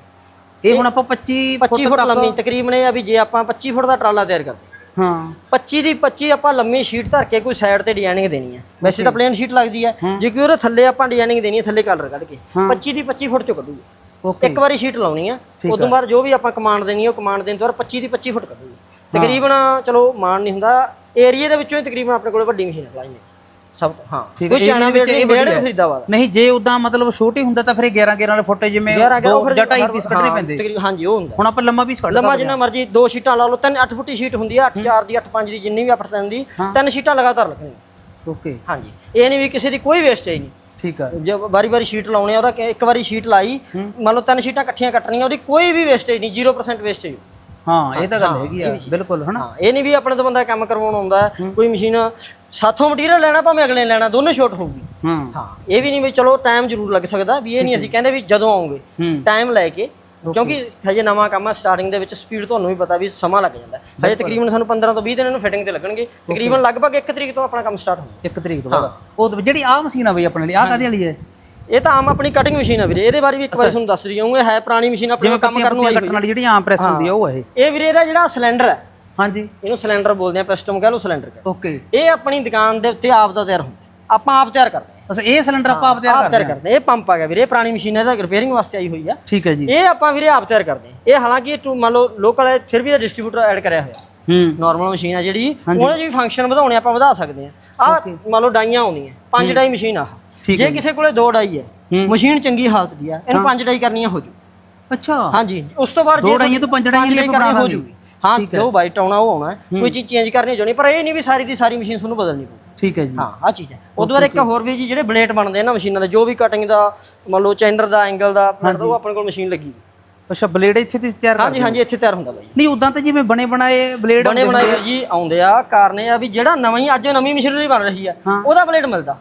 ਇਹ ਹੁਣ ਆਪਾਂ 25 25 ਫੁੱਟ ਲੰਮੀ ਤਕਰੀਬਨ ਇਹ ਆ ਵੀ ਜੇ ਆਪਾਂ 25 ਫੁੱਟ ਦਾ ਟਰਾਲਾ ਤਿਆਰ ਕਰਦੇ ਹਾਂ। 25 ਦੀ 25 ਆਪਾਂ ਲੰਮੀ ਸ਼ੀਟ ਧਰ ਕੇ ਕੋਈ ਸਾਈਡ ਤੇ ਡਿਜ਼ਾਈਨਿੰਗ ਦੇਣੀ ਹੈ ਵੈਸੇ ਤਾਂ ਪਲੇਨ ਸ਼ੀਟ ਲੱਗਦੀ ਹੈ। ਜੇ ਕਿ ਉਹਦੇ ਥੱਲੇ ਆਪਾਂ ਡਿਜ਼ਾਈਨਿੰਗ ਦੇਣੀ ਹੈ ਥੱਲੇ ਕਲਰ ਕੱਢ ਕੇ। 25 ਦੀ 25 ਫੁੱਟ ਚੋਂ ਕੱਢੂਗੇ। ਇੱਕ ਵਾਰੀ ਸ਼ੀਟ ਲਾਉਣੀ ਆ। ਉਦੋਂ ਬਾਅਦ ਜੋ ਵੀ ਆਪਾਂ ਕਮਾਂਡ ਦੇਣੀ ਹੈ ਉਹ ਕਮਾਂਡ ਦੇਣ ਤੋਂ ਬਾਅਦ 25 ਦੀ 25 ਫੁੱਟ ਕੱਢੂਗੇ। ਤਕਰੀਬਨ ਚਲੋ ਮਾਨ ਨਹੀਂ ਹੁੰਦਾ ਏਰੀਆ ਦੇ ਵਿੱਚੋਂ ਹੀ ਤਕਰੀਬਨ ਆਪਣੇ ਕੋਲ ਵੱਡੀ ਮਸ਼ੀਨ ਲਾਈ ਹੈ ਸਭ ਤੋਂ ਹਾਂ। ਕੋਈ ਚਾਣਾ ਵੇਟ ਨਹੀਂ ਵੇੜ। ਫਰੀਦਾਬਾਦ ਨਹੀਂ ਜੇ ਉਦਾਂ ਮਤਲਬ ਛੋਟੀ ਹੁੰਦਾ ਤਾਂ ਫਿਰ ਇਹ 11 11 ਵਾਲੇ ਫੁੱਟ ਜਿਵੇਂ 11 ਦੋ ਫਿਰ ਜਾਂ ਢਾਈ ਪੀਸ ਕੱਢਣੇ ਪੈਂਦੇ। ਤਕਰੀਬਨ ਹਾਂਜੀ ਉਹ ਹੁੰਦਾ। ਹੁਣ ਆਪਾਂ ਲੰਮਾ ਪੀਸ ਕੱਢ ਲੰਮਾ ਜਿੰਨਾ ਮਰਜ਼ੀ ਦੋ ਸ਼ੀਟਾਂ ਲਾ ਲਓ ਤਿੰਨ 8 ਫੁੱਟੀ ਸ਼ੀਟ ਹੁੰਦੀ ਆ 8 4 ਦੀ 8 5 ਦੀ ਜਿੰਨੀ ਵੀ 8 ਤਿੰਨ ਦੀ ਤਿੰਨ ਸ਼ੀਟਾਂ ਲਗਾਤਾਰ ਲੱਗਣੀਆਂ। ਓਕੇ। ਹਾਂਜੀ। ਇਹ ਨਹੀਂ ਵੀ ਕਿਸੇ ਦੀ ਕੋਈ ਵੇਸਟੇਜ ਨਹੀਂ। ਠੀਕ ਆ। ਜੇ ਵਾਰੀ ਵਾਰੀ ਸ਼ੀਟ ਲਾਉਣੀ ਆ ਉਹਦਾ ਕਿ ਇੱਕ ਵਾਰੀ ਸ਼ੀਟ ਲਾਈ ਮੰਨ ਲਓ ਤਿੰਨ ਸ਼ੀਟਾਂ ਇਕੱਠੀਆਂ ਕੱਟਣੀਆਂ ਉਹਦੀ ਕੋਈ ਵੀ ਵੇਸਟੇਜ ਨਹੀਂ 0% ਵੇਸਟੇਜ ਹਾਂ ਇਹ ਤਾਂ ਗੱਲ ਹੈਗੀ ਆ ਬਿਲਕੁਲ ਹਨਾ? ਹਾਂ ਇਹ ਨਹੀਂ ਵੀ ਆਪਣੇ ਤੋਂ ਬੰਦਾ ਕੰਮ ਕਰਵਾਉਣ ਆਉਂਦਾ ਹੈ, ਕੋਈ ਮਸ਼ੀਨ ਸਾਥੋਂ ਮਟੀਰੀਅਲ ਲੈਣਾ ਭਾਵੇਂ ਅਗਲੇ ਨੇ ਲੈਣਾ ਦੋਨੇ ਸ਼ੋਰਟ ਹੋਊਗੀ। ਹਾਂ। ਹਾਂ ਇਹ ਵੀ ਨਹੀਂ ਵੀ ਚਲੋ ਟਾਈਮ ਜ਼ਰੂਰ ਲੱਗ ਸਕਦਾ ਵੀ ਇਹ ਨਹੀਂ ਅਸੀਂ ਕਹਿੰਦੇ ਵੀ ਜਦੋਂ ਆਉਂਗੇ ਹੂੰ। ਟਾਈਮ ਲੈ ਕੇ ਕਿਉਂਕਿ ਹਜੇ ਨਵਾਂ ਕੰਮ ਆ ਸਟਾਰਟਿੰਗ ਦੇ ਵਿੱਚ ਸਪੀਡ ਤੁਹਾਨੂੰ ਵੀ ਪਤਾ ਵੀ ਸਮਾਂ ਲੱਗ ਜਾਂਦਾ। ਹਜੇ ਤਕਰੀਬਨ ਸਾਨੂੰ 15 ਤੋਂ 20 ਦਿਨ ਇਹਨੂੰ ਫਿਟਿੰਗ ਤੇ ਲੱਗਣਗੇ। ਤਕਰੀਬਨ ਲਗਭਗ 1 ਤਰੀਕ ਤੋਂ ਆਪਣਾ ਕੰਮ ਸਟਾਰਟ ਹੋਣਾ ਇੱਕ ਤਰੀਕ ਤੋਂ ਬਾਅਦ। ਉਹ ਜਿਹੜੀ ਆ ਮਸ਼ੀਨ ਆ ਬਈ ਆਪਣੇ ਲਈ ਆ ਕਾਹਦੇ ਵਾਲੀ ਹੈ? ਇਹ ਤਾਂ ਆਮ ਆਪਣੀ ਕਟਿੰਗ ਮਸ਼ੀਨ ਆ ਵੀਰੇ। ਇਹਦੇ ਬਾਰੇ ਵੀ ਇੱਕ ਵਾਰੀ ਤੁਹਾਨੂੰ ਦੱਸ ਰਹੀ ਹਾਂ ਇਹ ਹੈ ਪੁਰਾਣੀ ਮਸ਼ੀਨ ਆਪਣੇ ਕੰਮ ਕਰਨ ਨੂੰ ਆਈ ਜਿਹੜੀ ਆਮ ਪ੍ਰੈਸ ਹੁੰਦੀ ਆ ਉਹ ਹੈ ਇਹ। ਇਹ ਵੀਰੇ ਇਹਦਾ ਜਿਹੜਾ ਸਿਲੰਡਰ ਹੈ ਹਾਂਜੀ। ਇਹਨੂੰ ਸਿਲੰਡਰ ਬੋਲਦੇ ਆ ਪਿਸਟਮ ਕਹ ਲਓ ਸਿਲੰਡਰ ਕਹ ਓਕੇ ਇਹ ਆਪਣੀ ਦੁਕਾਨ ਦੇ ਉੱਤੇ ਆਪ ਦਾ ਤਿਆਰ ਹੁੰਦਾ। ਆਪਾਂ ਆਪ ਤਿਆਰ ਕਰਦੇ ਅੱਛਾ ਇਹ ਸਿਲੰਡਰ ਆਪਾਂ ਆਪ ਤਿਆਰ ਆਪ ਤਿਆਰ ਕਰਦੇ ਹਾਂ। ਇਹ ਪੰਪ ਆ ਗਿਆ ਵੀਰੇ ਇਹ ਪੁਰਾਣੀ ਮਸ਼ੀਨ ਹੈ ਇਹਦਾ ਰਿਪੇਅਰਿੰਗ ਵਾਸਤੇ ਆਈ ਹੋਈ ਆ। ਠੀਕ ਹੈ ਜੀ। ਇਹ ਆਪਾਂ ਵੀਰੇ ਆਪ ਤਿਆਰ ਕਰਦੇ ਹਾਂ। ਇਹ ਹਾਲਾਂਕਿ ਇਹ ਮੰਨ ਲਓ ਲੋਕਲ ਹੈ ਫਿਰ ਵੀ ਇਹ ਡਿਸਟ੍ਰੀਬਿਊਟਰ ਐਡ ਕਰਿਆ ਹੋਇਆ। ਹੂੰ। ਨਾਰਮਲ ਮਸ਼ੀਨ ਆ ਜਿਹੜੀ। ਉਹਦੇ 'ਚ ਵੀ ਫੰਕਸ਼ਨ ਵਧਾਉਣੇ ਆਪਾਂ ਵਧਾ ਸਕਦੇ ਆ ਆ ਮੰਨ ਲਓ ਡਾਈਆਂ ਆਉਂਦੀਆਂ ਪੰਜ ਡਾਈ ਮਸ਼ੀਨ ਆ। ਜੇ ਕਿਸੇ ਕੋਲੇ ਦੋ ਡਾਈ ਹੈ ਮਸ਼ੀਨ ਚੰਗੀ ਹਾਲਤ ਦੀ ਆ ਇਹਨੂੰ ਪੰਜ ਡਾਈ ਕਰਨੀਆਂ ਹੋ ਜੂ। ਅੱਛਾ। ਹਾਂਜੀ ਉਸ ਤੋਂ ਬਾਅਦ ਦੋ ਡਾਈਆਂ ਤੋਂ ਪੰਜ ਡਾਈਆਂ ਲਈ ਹੋ। ਜੂਗੀ। ਹਾਂ ਜੋ ਬਾਈਟ ਆਉਣਾ ਉਹ ਆਉਣਾ ਹੈ। ਕੋਈ ਚੀਜ਼ ਚੇਂਜ ਕਰਨੀ ਹੋਣੀ ਪਰ ਇਹ ਨਹੀਂ ਵੀ ਸਾਰੀ ਦੀ ਸਾਰੀ ਮਸ਼ੀਨ ਤੁਹਾਨੂੰ ਬਦਲਣੀ ਪਊ। ਠੀਕ ਹੈ ਜੀ। ਹਾਂ ਆ ਚੀਜ਼ ਹੈ। ਉਦੋਂ ਬਾਅਦ ਇੱਕ ਹੋਰ ਵੀ ਜੀ ਜਿਹੜੇ ਬਲੇਟ ਬਣਦੇ ਆ ਨਾ ਮਸ਼ੀਨਾਂ ਦੇ ਜੋ ਵੀ ਕਟਿੰਗ ਦਾ ਮੰਨ ਲਓ ਚੈਂਡਰ ਦਾ ਐਂਗਲ ਦਾ ਉਹ ਆਪਣੇ ਕੋਲ ਮਸ਼ੀਨ ਲੱਗੀ ਹੋਈ। ਅੱਛਾ ਬਲੇਡ ਇੱਥੇ ਤੁਸੀਂ ਤਿਆਰ ਹਾਂਜੀ ਹਾਂਜੀ ਇੱਥੇ ਤਿਆਰ ਹੁੰਦਾ ਬਾਈ। ਨਹੀਂ ਉਦਾਂ ਤਾਂ ਜਿਵੇਂ ਬਣੇ ਬਣਾਏ ਬਲੇਡ ਬਣੇ ਬਣਾਏ ਵੀਰ ਜੀ ਆਉਂਦੇ ਆ। ਕਾਰਨ ਇਹ ਆ ਵੀ ਜਿਹੜਾ ਨਵਾਂ ਹੀ ਅੱਜ ਨਵੀਂ ਮਸ਼ੀਨਰੀ ਬਣ ਰਹੀ ਆ ਉਹਦਾ ਬਲੇਡ ਮਿਲਦਾ।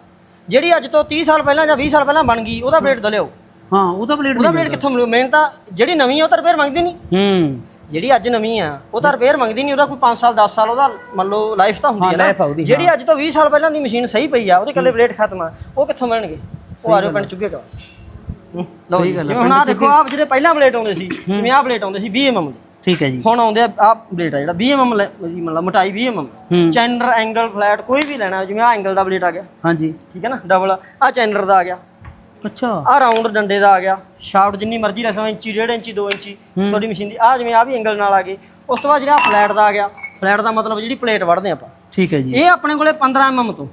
ਜਿਹੜੀ ਅੱਜ ਤੋਂ 30 ਸਾਲ ਪਹਿਲਾਂ ਜਾਂ 20 ਸਾਲ ਪਹਿਲਾਂ ਬਣ ਗਈ ਉਹਦਾ ਬਲੇਡ ਦਲਿਓ ਹਾਂ ਉਹਦਾ ਬਲੇਡ ਉਹਦਾ ਬਲੇਡ ਕਿੱਥੋਂ ਮਿਲੂ? ਮੇਨ ਤਾਂ ਜਿਹੜੀ ਨਵੀਂ ਆ ਉਹ ਤਾਂ ਰਿਪੇਅਰ ਮੰਗਦੀ ਨਹੀਂ। ਹੂੰ। ਜਿਹੜੀ ਅੱਜ ਨਵੀਂ ਆ ਉਹ ਤਾਂ ਰਿਪੇਅਰ ਮੰਗਦੀ ਨਹੀਂ ਉਹਦਾ ਕੋਈ 5 ਸਾਲ 10 ਸਾਲ ਉਹਦਾ ਮੰਨ ਲਓ ਲਾਈਫ ਤਾਂ ਹੁੰਦੀ ਹੈ ਨਾ। ਜਿਹੜੀ ਅੱਜ ਤੋਂ 20 ਸਾਲ ਪਹਿਲਾਂ ਦੀ ਮਸ਼ੀਨ ਸਹੀ ਪਈ ਆ ਉਹਦੇ ਕੱਲੇ ਬਲੇਡ ਖਤਮ ਆ ਉਹ ਕਿੱਥੋਂ ਮਿਲਣਗੇ? ਉਹ ਆਰਿਓ ਪਿੰਡ ਚੁੱਕੇ ਕਾ ਲਓ ਜੀ ਹੁਣ ਆ ਦੇਖੋ ਆ ਜਿਹੜੇ ਪਹਿਲਾਂ ਬਲੇਡ ਆਉਂਦੇ ਸੀ ਜਿਵੇਂ ਆ ਬਲੇਡ ਆਉਂਦੇ ਸੀ 20 mm ਦੇ। ਠੀਕ ਹੈ ਜੀ। ਹੁਣ ਆਉਂਦੇ ਆ ਆ ਬਲੇਡ ਆ ਜਿਹੜਾ 20 mm ਲੈ- ਜੀ ਮਤਲਬ ਮੋਟਾਈ 20 mm ਚੈਨਰ ਐਂਗਲ ਫਲੈਟ ਕੋਈ ਵੀ ਲੈਣਾ ਜਿਵੇਂ ਆ ਐਂਗਲ ਦਾ ਬਲੇਡ ਆ ਗਿਆ। ਹਾਂਜੀ। ਠੀਕ ਹੈ ਨਾ ਡਬਲ ਆ ਚੈਨਰ ਦਾ ਆ ਗਿਆ। ਅੱਛਾ। ਆ ਰਾਉਂਡ ਡੰਡੇ ਦਾ ਆ ਗਿਆ। ਸ਼ਾਫਟ ਜਿੰਨੀ ਮਰਜ਼ੀ ਲੈ ਸਕੋ ਇੰਚੀ 1.5 ਇੰਚੀ 2 ਇੰਚੀ ਤੁਹਾਡੀ ਮਸ਼ੀਨ ਦੀ। ਆ ਜਿਵੇਂ ਆ ਵੀ ਐਂਗਲ ਨਾਲ ਆ ਗਏ ਉਸ ਤੋਂ ਬਾਅਦ ਜਿਹੜਾ ਫਲੈਟ ਦਾ ਆ ਗਿਆ ਫਲੈਟ ਦਾ ਮਤਲਬ ਜਿਹੜੀ ਪਲੇਟ ਵੜਦੇ ਆਪਾਂ। ਠੀਕ ਹੈ ਜੀ। ਇਹ ਆਪਣੇ ਕੋਲੇ 15 mm ਤੋਂ।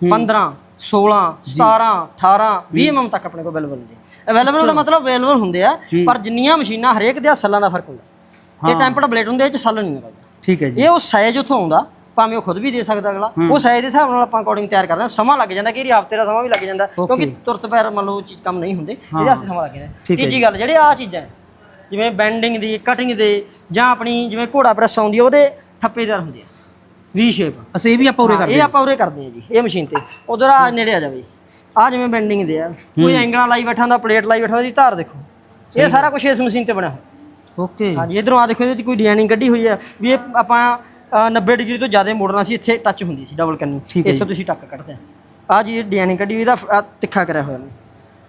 15 16 17 18 20 mm ਤੱਕ ਆਪਣੇ ਕੋਲ ਅਵੇਲੇਬਲ ਨੇ ਅਵੇਲੇਬਲ ਦਾ ਮਤਲਬ ਅਵੇਲੇਬਲ ਹੁੰਦੇ ਆ ਪਰ ਜਿੰਨੀਆਂ ਮਸ਼ੀਨਾਂ ਹਰੇਕ ਦੇ ਸੱਲਾਂ ਦਾ ਫ਼ਰਕ ਹੁੰਦਾ। ਇਹ ਟੈਂਪਰਡ ਪਲੇਟ ਹੁੰਦੇ ਇਹ ਚ ਸੱਲ ਨਹੀਂ ਨਿਕਲਦਾ ਠੀਕ ਹੈ ਜੀ। ਇਹ ਉਹ ਸਾਈਜ਼ ਉਥੋਂ ਆਉਂਦਾ ਭਾਵੇਂ ਉਹ ਖੁਦ ਵੀ ਦੇ ਸਕਦਾ ਅਗਲਾ ਉਹ ਸਾਈਜ਼ ਦੇ ਹਿਸਾਬ ਨਾਲ ਆਪਾਂ ਅਕੋਰਡਿੰਗ ਤਿਆਰ ਕਰਦੇ ਹਾਂ ਸਮਾਂ ਲੱਗ ਜਾਂਦਾ ਕਿ ਹਫ਼ਤੇ ਦਾ ਸਮਾਂ ਵੀ ਲੱਗ ਜਾਂਦਾ ਕਿਉਂਕਿ ਤੁਰਤ ਪੈਰ ਮੰਨ ਲਓ ਚੀਜ਼ ਕੰਮ ਨਹੀਂ ਹੁੰਦੇ ਇਹਦੇ ਵਾਸਤੇ ਸਮਾਂ ਲੱਗ ਜਾਂਦਾ। ਤੀਜੀ ਗੱਲ ਜਿਹੜੇ ਆ ਚੀਜ਼ਾਂ ਹੈ, ਜਿਵੇਂ ਬੈਂਡਿੰਗ ਦੀ ਕਟਿੰਗ ਦੇ ਜਾਂ ਆਪਣੀ ਜਿਵੇਂ ਘੋੜਾ ਪ੍ਰੈਸ ਆਉਂਦੀ ਉਹਦੇ ਠੱਪੇਦਾਰ ਹੁੰਦੇ ਆ। ਵੀ ਸ਼ੇਪ ਅਸੀਂ ਇਹ ਵੀ ਆਪਾਂ ਉਰੇ ਕਰਦੇ ਇਹ ਆਪਾਂ ਉਰੇ ਕਰਦੇ ਆ ਜੀ ਇਹ ਮਸ਼ੀਨ ਤੇ। ਉਧਰ ਆ ਨੇੜੇ ਆ ਜਾਵੇ। ਆ ਜਿਵੇਂ ਬੈਂਡਿੰਗ ਦੇ ਆ ਕੋਈ ਐਂਗਲਾਂ ਲਾਈ ਬੈਠਾ ਹੁੰਦਾ ਪਲੇਟ ਲਾਈ ਬੈਠਾ ਉਹਦੀ ਧਾਰ ਦੇਖੋ। ਇਹ ਸਾਰਾ ਕੁਝ ਇਸ ਮਸ਼ੀਨ ਤੇ ਬਣਿਆ ਹੋਇਆ। ਓਕੇ ਹਾਂਜੀ ਇਧਰੋਂ ਆ ਦੇਖੋ ਇਹਦੇ 'ਚ ਕੋਈ ਡਿਜ਼ਾਈਨਿੰਗ ਕੱਢੀ ਹੋਈ ਹੈ ਵੀ ਇਹ ਆਪਾਂ 90 ਡਿਗਰੀ ਤੋਂ ਜ਼ਿਆਦਾ ਮੋੜਨਾ ਸੀ ਇੱਥੇ ਟੱਚ ਹੁੰਦੀ ਸੀ ਡਬਲ ਕੰਨੀ ਇੱਥੋਂ ਤੁਸੀਂ ਟੱਕ ਕੱਢਦੇ ਆ। ਆ ਜੀ ਡਿਜ਼ਾਈਨਿੰਗ ਕੱਢੀ ਇਹਦਾ ਆਹ ਤਿੱਖਾ ਕਰਿਆ ਹੋਇਆ ਨੇ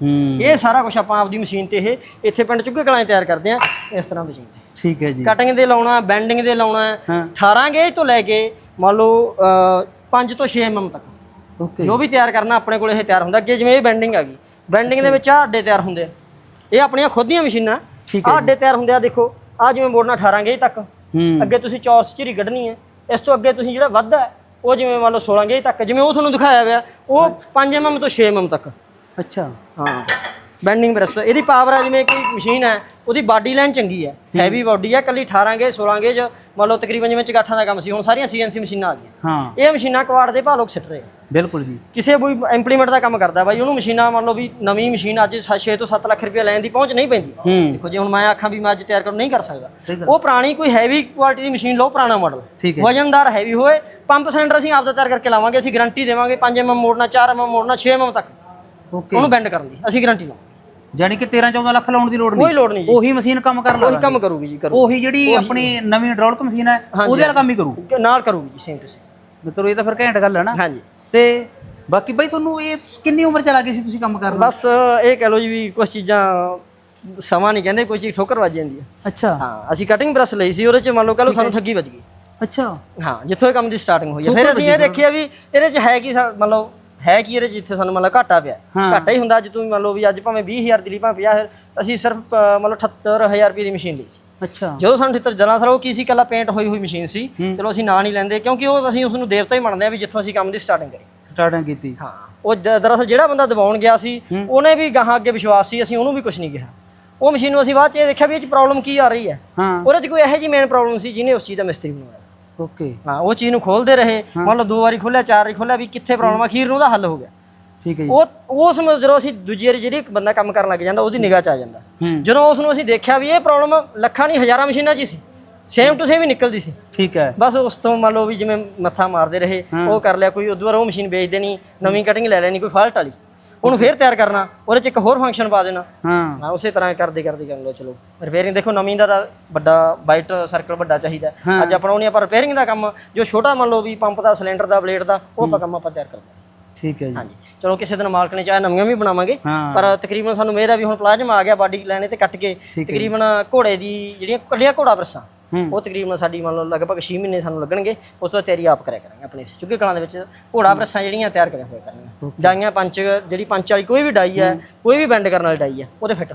ਹੂੰ। ਇਹ ਸਾਰਾ ਕੁਝ ਆਪਾਂ ਆਪਦੀ ਮਸ਼ੀਨ ਤੇ ਇਹ ਇੱਥੇ ਪਿੰਡ ਚੁੱਕੇ ਕਲਾਂ 'ਚ ਤਿਆਰ ਕਰਦੇ ਆ ਇਸ ਤਰ੍ਹਾਂ ਮਸ਼ੀਨ ਤੇ ਠੀਕ ਹੈ ਜੀ। ਕਟਿੰਗ ਦੇ ਲਾਉਣਾ ਬੈਂਡਿੰਗ ਦੇ ਲਾਉਣਾ ਹਾਂ। 18 ਗੇਜ ਤੋਂ ਲੈ ਕੇ ਮੰਨ ਲਓ 5 ਤੋਂ 6 mm ਤੱਕ। ਓਕੇ। ਜੋ ਵੀ ਤਿਆਰ ਕਰਨਾ ਆਪਣੇ ਕੋਲ ਇਹ ਤਿਆਰ ਹੁੰਦਾ ਅੱਗੇ ਜਿਵੇਂ ਇਹ ਬੈਂਡਿੰਗ ਆ ਗਈ। ਬੈਂਡਿੰਗ ਦੇ ਵਿੱਚ ਆ ਅੱਡੇ ਤਿਆਰ ਹੁੰਦੇ ਆ। ਇਹ ਆਪਣੀਆਂ ਖੁਦ ਦੀਆਂ ਮਸ਼ੀਨਾਂ ਠੀਕ ਆ ਅੱਡੇ ਤਿਆਰ ਹੁੰਦੇ ਆ ਦੇਖੋ ਆ ਜਿਵੇਂ ਮੋੜਨਾ 18 ਗੇਜ ਤੱਕ। ਹੂੰ ਅੱਗੇ ਤੁਸੀਂ ਚੌਰਸ ਝਿਰੀ ਕੱਢਣੀ ਹੈ ਇਸ ਤੋਂ ਅੱਗੇ ਤੁਸੀਂ ਜਿਹੜਾ ਵੱਧ ਹੈ ਉਹ ਜਿਵੇਂ ਮੰਨ ਲਓ 16 ਗੇਜ ਤੱਕ ਜਿਵੇਂ ਉਹ ਤੁਹਾਨੂੰ ਦਿਖਾਇਆ ਹੋਇਆ ਉਹ 5 mm ਤੋਂ 6 mm ਤੱਕ। ਅੱਛਾ। ਹਾਂ। ਬੈਂਡਿੰਗ ਪ੍ਰੈਸ ਇਹਦੀ ਪਾਵਰ ਹੈ ਜਿਵੇਂ ਕਿ ਮਸ਼ੀਨ ਹੈ ਉਹਦੀ ਬਾਡੀ ਲਾਈਨ ਚੰਗੀ ਹੈ। ਹੈਵੀ ਬਾਡੀ ਹੈ ਕੱਲੀ 18 ਗੇ 16 ਗੇ ਮੰਨ ਲਓ ਤਕਰੀਬਨ ਜਿਵੇਂ ਚਗਾਠਾਂ ਦਾ ਕੰਮ ਸੀ ਹੁਣ ਸਾਰੀਆਂ ਸੀਐਨਸੀ ਮਸ਼ੀਨਾਂ ਆ ਗਈਆਂ। ਹਾਂ। ਇਹ ਮਸ਼ੀਨਾਂ ਕਵਾੜ ਦੇ ਭਾਅ ਲੋਕ ਸਿੱਟ ਰਹੇ। ਬਿਲਕੁਲ ਜੀ। ਕਿਸੇ ਵੀ ਇੰਪਲੀਮੈਂਟ ਦਾ ਕੰਮ ਕਰਦਾ ਬਾਈ ਉਹਨੂੰ ਮਸ਼ੀਨਾਂ ਮੰਨ ਲਓ ਵੀ ਨਵੀਂ ਮਸ਼ੀਨ ਅੱਜ 6 ਤੋਂ 7 ਲੱਖ ਰੁਪਏ ਲੈਣ ਦੀ ਪਹੁੰਚ ਨਹੀਂ ਪੈਂਦੀ। ਦੇਖੋ ਜੇ ਹੁਣ ਮੈਂ ਆਖਾਂ ਵੀ ਮੈਂ ਅੱਜ ਤਿਆਰ ਕਰ ਨਹੀਂ ਕਰ ਸਕਦਾ। ਉਹ ਪੁਰਾਣੀ ਕੋਈ ਹੈਵੀ ਕੁਆਲਿਟੀ ਦੀ ਮਸ਼ੀਨ ਲਓ ਪੁਰਾਣਾ ਮਾਡਲ ਵਜਨਦਾਰ ਹੈਵੀ ਹੋਏ ਪੰਪ ਸਿਲੰਡਰ ਅਸੀਂ ਆਪਦਾ ਤਿਆਰ ਕਰਕੇ ਲਾਵਾਂਗੇ ਅਸੀਂ ਗਾਰੰਟੀ ਦੇਵਾਂਗੇ 5 mm ਮੋੜਨਾ 4 mm ਮੋੜਨਾ 6 mm ਤੱਕ। ਓਕੇ ਉਹਨੂੰ ਬੈਂਡ ਕਰਨ ਦੀ ਅਸੀਂ ਗਾਰੰਟੀ ਲਾਵਾਂਗੇ। ਯਾਨੀ ਕਿ 13 14 ਲੱਖ ਲਾਉਣ ਦੀ ਲੋੜ ਨਹੀਂ। ਕੋਈ ਲੋੜ ਨਹੀਂ ਜੀ। ਉਹੀ ਮਸ਼ੀਨ ਕੰਮ ਕਰਨ ਉਹੀ ਕੰਮ ਕਰੂਗੀ ਜੀ ਕਰੂ ਉਹੀ ਜਿਹੜੀ ਆਪਣੀ ਨਵੀਂ ਹਾਈਡ੍ਰੋਲਿਕ ਮਸ਼ੀਨ ਹੈ ਉਹਦੇ ਵਾਲਾ ਕੰਮ ਹੀ ਕਰੂ। ਨਾਲ ਕਰੂਗੀ ਜੀ ਸੇਮ ਟੂ ਸੇਮ ਮਿੱਤਰੋ ਇਹ ਤਾਂ ਫਿਰ ਘੈਂਟ ਗੱਲ ਹੈ ਨਾ। ਹਾਂਜੀ। ਤੇ ਬਾਕੀ ਬਈ ਤੁਹਾਨੂੰ ਇਹ ਕਿੰਨੀ ਉਮਰ ਚ ਲੱਗੀ ਸੀ ਤੁਸੀਂ ਕੰਮ ਕਰਨ ਬਸ ਇਹ ਕਹਿ ਲਓ ਜੀ ਵੀ ਕੁਝ ਚੀਜ਼ਾਂ ਸਮਾਂ ਨਹੀਂ ਕਹਿੰਦੇ ਕੋਈ ਚੀਜ਼ ਠੋਕਰ ਵੱਜ ਜਾਂਦੀ ਹੈ। ਅੱਛਾ। ਹਾਂ ਅਸੀਂ ਕਟਿੰਗ ਪ੍ਰੈਸ ਲਈ ਸੀ ਉਹਦੇ ਚ ਮੰਨ ਲਓ ਕਹ ਲਓ ਸਾਨੂੰ ਠੱਗੀ ਵੱਜ ਗਈ। ਅੱਛਾ। ਹਾਂ ਜਿੱਥੋਂ ਇਹ ਕੰਮ ਦੀ ਸਟਾਰਟਿੰਗ ਹੋਈ ਹੈ। ਫਿਰ ਅਸੀਂ ਇਹ ਦੇਖਿਆ ਵੀ ਇਹਦੇ ਚ ਹੈ ਕੀ ਸਾ- ਮੰਨ ਲਓ ਹੈ ਕੀ ਇਹਦੇ ਜਿੱਥੇ ਸਾਨੂੰ ਮੰਨ ਲਓ ਘਾਟਾ ਪਿਆ। ਘਾਟਾ ਹੀ ਹੁੰਦਾ ਅੱਜ ਤੁਸੀਂ ਮੰਨ ਲਓ ਵੀ ਅੱਜ ਭਾਵੇਂ 20000 ਦੀ ਲਈ ਭਾਵੇਂ 50000 ਅਸੀਂ ਸਿਰਫ ਲਓ 78000 ਰੁਪਏ ਦੀ ਮਸ਼ੀਨ ਲਈ ਸੀ। ਅੱਛਾ। ਜਦੋਂ ਸਾਨੂੰ ਠਿੱਤਰ ਜਲਾਂ ਸਰ ਉਹ ਕੀ ਸੀ ਕੱਲਾ ਪੇਂਟ ਹੋਈ ਹੋਈ ਮਸ਼ੀਨ ਸੀ ਚਲੋ ਅਸੀਂ ਨਾਂ ਨਹੀਂ ਲੈਂਦੇ ਕਿਉਂਕਿ ਉਹ ਅਸੀਂ ਉਸ ਨੂੰ ਦੇਵਤਾ ਹੀ ਮੰਨਦੇ ਆ ਵੀ ਜਿੱਥੋਂ ਅਸੀਂ ਕੰਮ ਦੀ ਸਟਾਰਟਿੰਗ ਕਰੀ। ਸਟਾਰਟਿੰਗ ਕੀਤੀ। ਹਾਂ। ਉਹ ਦਰਅਸਲ ਜਿਹੜਾ ਬੰਦਾ ਦਬਾਉਣ ਗਿਆ ਸੀ ਉਹਨੇ ਵੀ ਗਾਹਾਂ ਅੱਗੇ ਵਿਸ਼ਵਾਸ ਸੀ ਅਸੀਂ ਉਹਨੂੰ ਵੀ ਕੁਝ ਨਹੀਂ ਕਿਹਾ। ਉਹ ਮਸ਼ੀਨ ਨੂੰ ਅਸੀਂ ਬਾਅਦ ਚ ਇਹ ਦੇਖਿਆ ਵੀ ਇਹ ਚ ਪ੍ਰੋਬਲਮ ਕੀ ਆ ਰਹੀ ਹੈ। ਉਹਦੇ ਚ ਕੋਈ ਇਹੋ ਜਿਹੀ ਮੇਨ ਪ੍ਰੋਬਲਮ ਸੀ ਜਿਹਨੇ ਉਸ ਚੀਜ਼ ਦਾ ਮਿਸਤਰੀ ਬਣਾਇਆ ਓਕੇ। ਹਾਂ ਉਹ ਚੀਜ਼ ਨੂੰ ਖੋਲਦੇ ਰਹੇ। ਮੰਨ ਲਓ ਦੋ ਵਾਰੀ ਖੋਲਿਆ ਚਾਰ ਵਾਰੀ ਖੋਲਿਆ ਵੀ ਕਿੱਥੇ ਪ੍ਰੋਬਲਮ ਆ ਅਖੀਰ ਨੂੰ ਉਹਦਾ ਹੱਲ ਹੋ ਗਿਆ। ਠੀਕ ਹੈ ਜੀ। ਉਹ ਉਸ ਨੂੰ ਜਦੋਂ ਅਸੀਂ ਦੂਜੀ ਵਾਰੀ ਜਿਹੜੀ ਇੱਕ ਬੰਦਾ ਕੰਮ ਕਰਨ ਲੱਗ ਜਾਂਦਾ ਉਹਦੀ ਨਿਗਾਹ ਚ ਆ ਜਾਂਦਾ। ਜਦੋਂ ਉਸ ਨੂੰ ਅਸੀਂ ਦੇਖਿਆ ਵੀ ਇਹ ਪ੍ਰੋਬਲਮ ਲੱਖਾਂ ਨਹੀਂ ਹਜ਼ਾਰਾਂ ਮਸ਼ੀਨਾਂ 'ਚ ਹੀ ਸੀ। ਸੇਮ ਟੂ ਸੇਮ ਹੀ ਨਿਕਲਦੀ ਸੀ। ਠੀਕ ਹੈ। ਬਸ ਉਸ ਤੋਂ ਮੰਨ ਲਓ ਵੀ ਜਿਵੇਂ ਮੱਥਾ ਮਾਰਦੇ ਰਹੇ ਉਹ ਕਰ ਲਿਆ ਕੋਈ ਉਦੋਂ ਬਾਅਦ ਉਹ ਮਸ਼ੀਨ ਵੇਚ ਦੇਣੀ ਨਵੀਂ ਕਟਿੰਗ ਲੈ ਲੈਣੀ ਕੋਈ ਫਾਲਟ ਵਾਲੀ। ਉਹਨੂੰ ਫੇਰ ਤਿਆਰ ਕਰਨਾ ਉਹਦੇ 'ਚ ਇੱਕ ਹੋਰ ਫੰਕਸ਼ਨ ਪਾ ਦੇਣਾ। ਹਾਂ। ਹਾਂ ਉਸੇ ਤਰ੍ਹਾਂ ਕਰਦੇ ਕਰਦੇ ਕਰ ਲਓ ਚਲੋ। ਰਿਪੇਅਰਿੰਗ ਦੇਖੋ ਨਵੀਂ ਦਾ ਤਾਂ ਵੱਡਾ ਵਾਈਟ ਸਰਕਲ ਵੱਡਾ ਚਾਹੀਦਾ। ਅੱਜ ਆਪਣਾ ਉਹਨੇ ਆਪਾਂ ਰਿਪੇਅਰਿੰਗ ਦਾ ਕੰਮ ਜੋ ਛੋਟਾ ਮੰਨ ਲਓ ਵੀ ਪੰਪ ਦਾ ਸਿਲੰਡਰ ਦਾ ਬਲੇਡ ਦਾ ਉਹ ਆਪਾਂ ਕੰਮ ਆਪਾਂ ਤਿਆਰ ਕਰਦੇ ਹਾਂ। ਠੀਕ ਹੈ ਜੀ। ਹਾਂਜੀ। ਚਲੋ ਕਿਸੇ ਦਿਨ ਮਾਲਕ ਨੇ ਚਾਹੇ ਨਵੀਆਂ ਵੀ ਬਣਾਵਾਂਗੇ ਪਰ ਤਕਰੀਬਨ ਸਾਨੂੰ ਮੇਰਾ ਵੀ ਹੁਣ ਪਲਾਜ਼ਮ ਆ ਗਿਆ ਬਾਡੀ ਲੈਣੇ ਤੇ ਕੱਟ ਕੇ ਤਕਰੀਬਨ ਘੋੜੇ ਦੀ ਜਿਹੜੀਆਂ ਕੱਲੀਆਂ ਘੋੜਾ ਪ੍ਰਸਾਂ। ਉਹ ਤਕਰੀਬਨ ਸਾਡੀ ਮੰਨ ਲਓ ਲਗਭਗ 6 ਮਹੀਨੇ ਸਾਨੂੰ ਲੱਗਣਗੇ ਉਸ ਤੋਂ ਤਿਆਰੀ ਆਪ ਕਰਿਆ ਕਰਾਂਗੇ ਆਪਣੇ ਚੁੱਕੇ ਕਲਾਂ ਦੇ ਵਿੱਚ ਘੋੜਾ ਪ੍ਰਸਾਂ ਜਿਹੜੀਆਂ ਤਿਆਰ ਕਰਿਆ ਹੋਇਆ ਕਰਨੀਆਂ। ਡਾਈਆਂ ਪੰਚ ਜਿਹੜੀ ਪੰਚ ਵਾਲੀ ਕੋਈ ਵੀ ਡਾਈ ਹੈ ਕੋਈ ਵੀ ਬੈਂਡ ਕਰਨ ਵਾਲੀ ਡਾਈ ਹੈ ਉਹਦੇ ਫਿੱਟ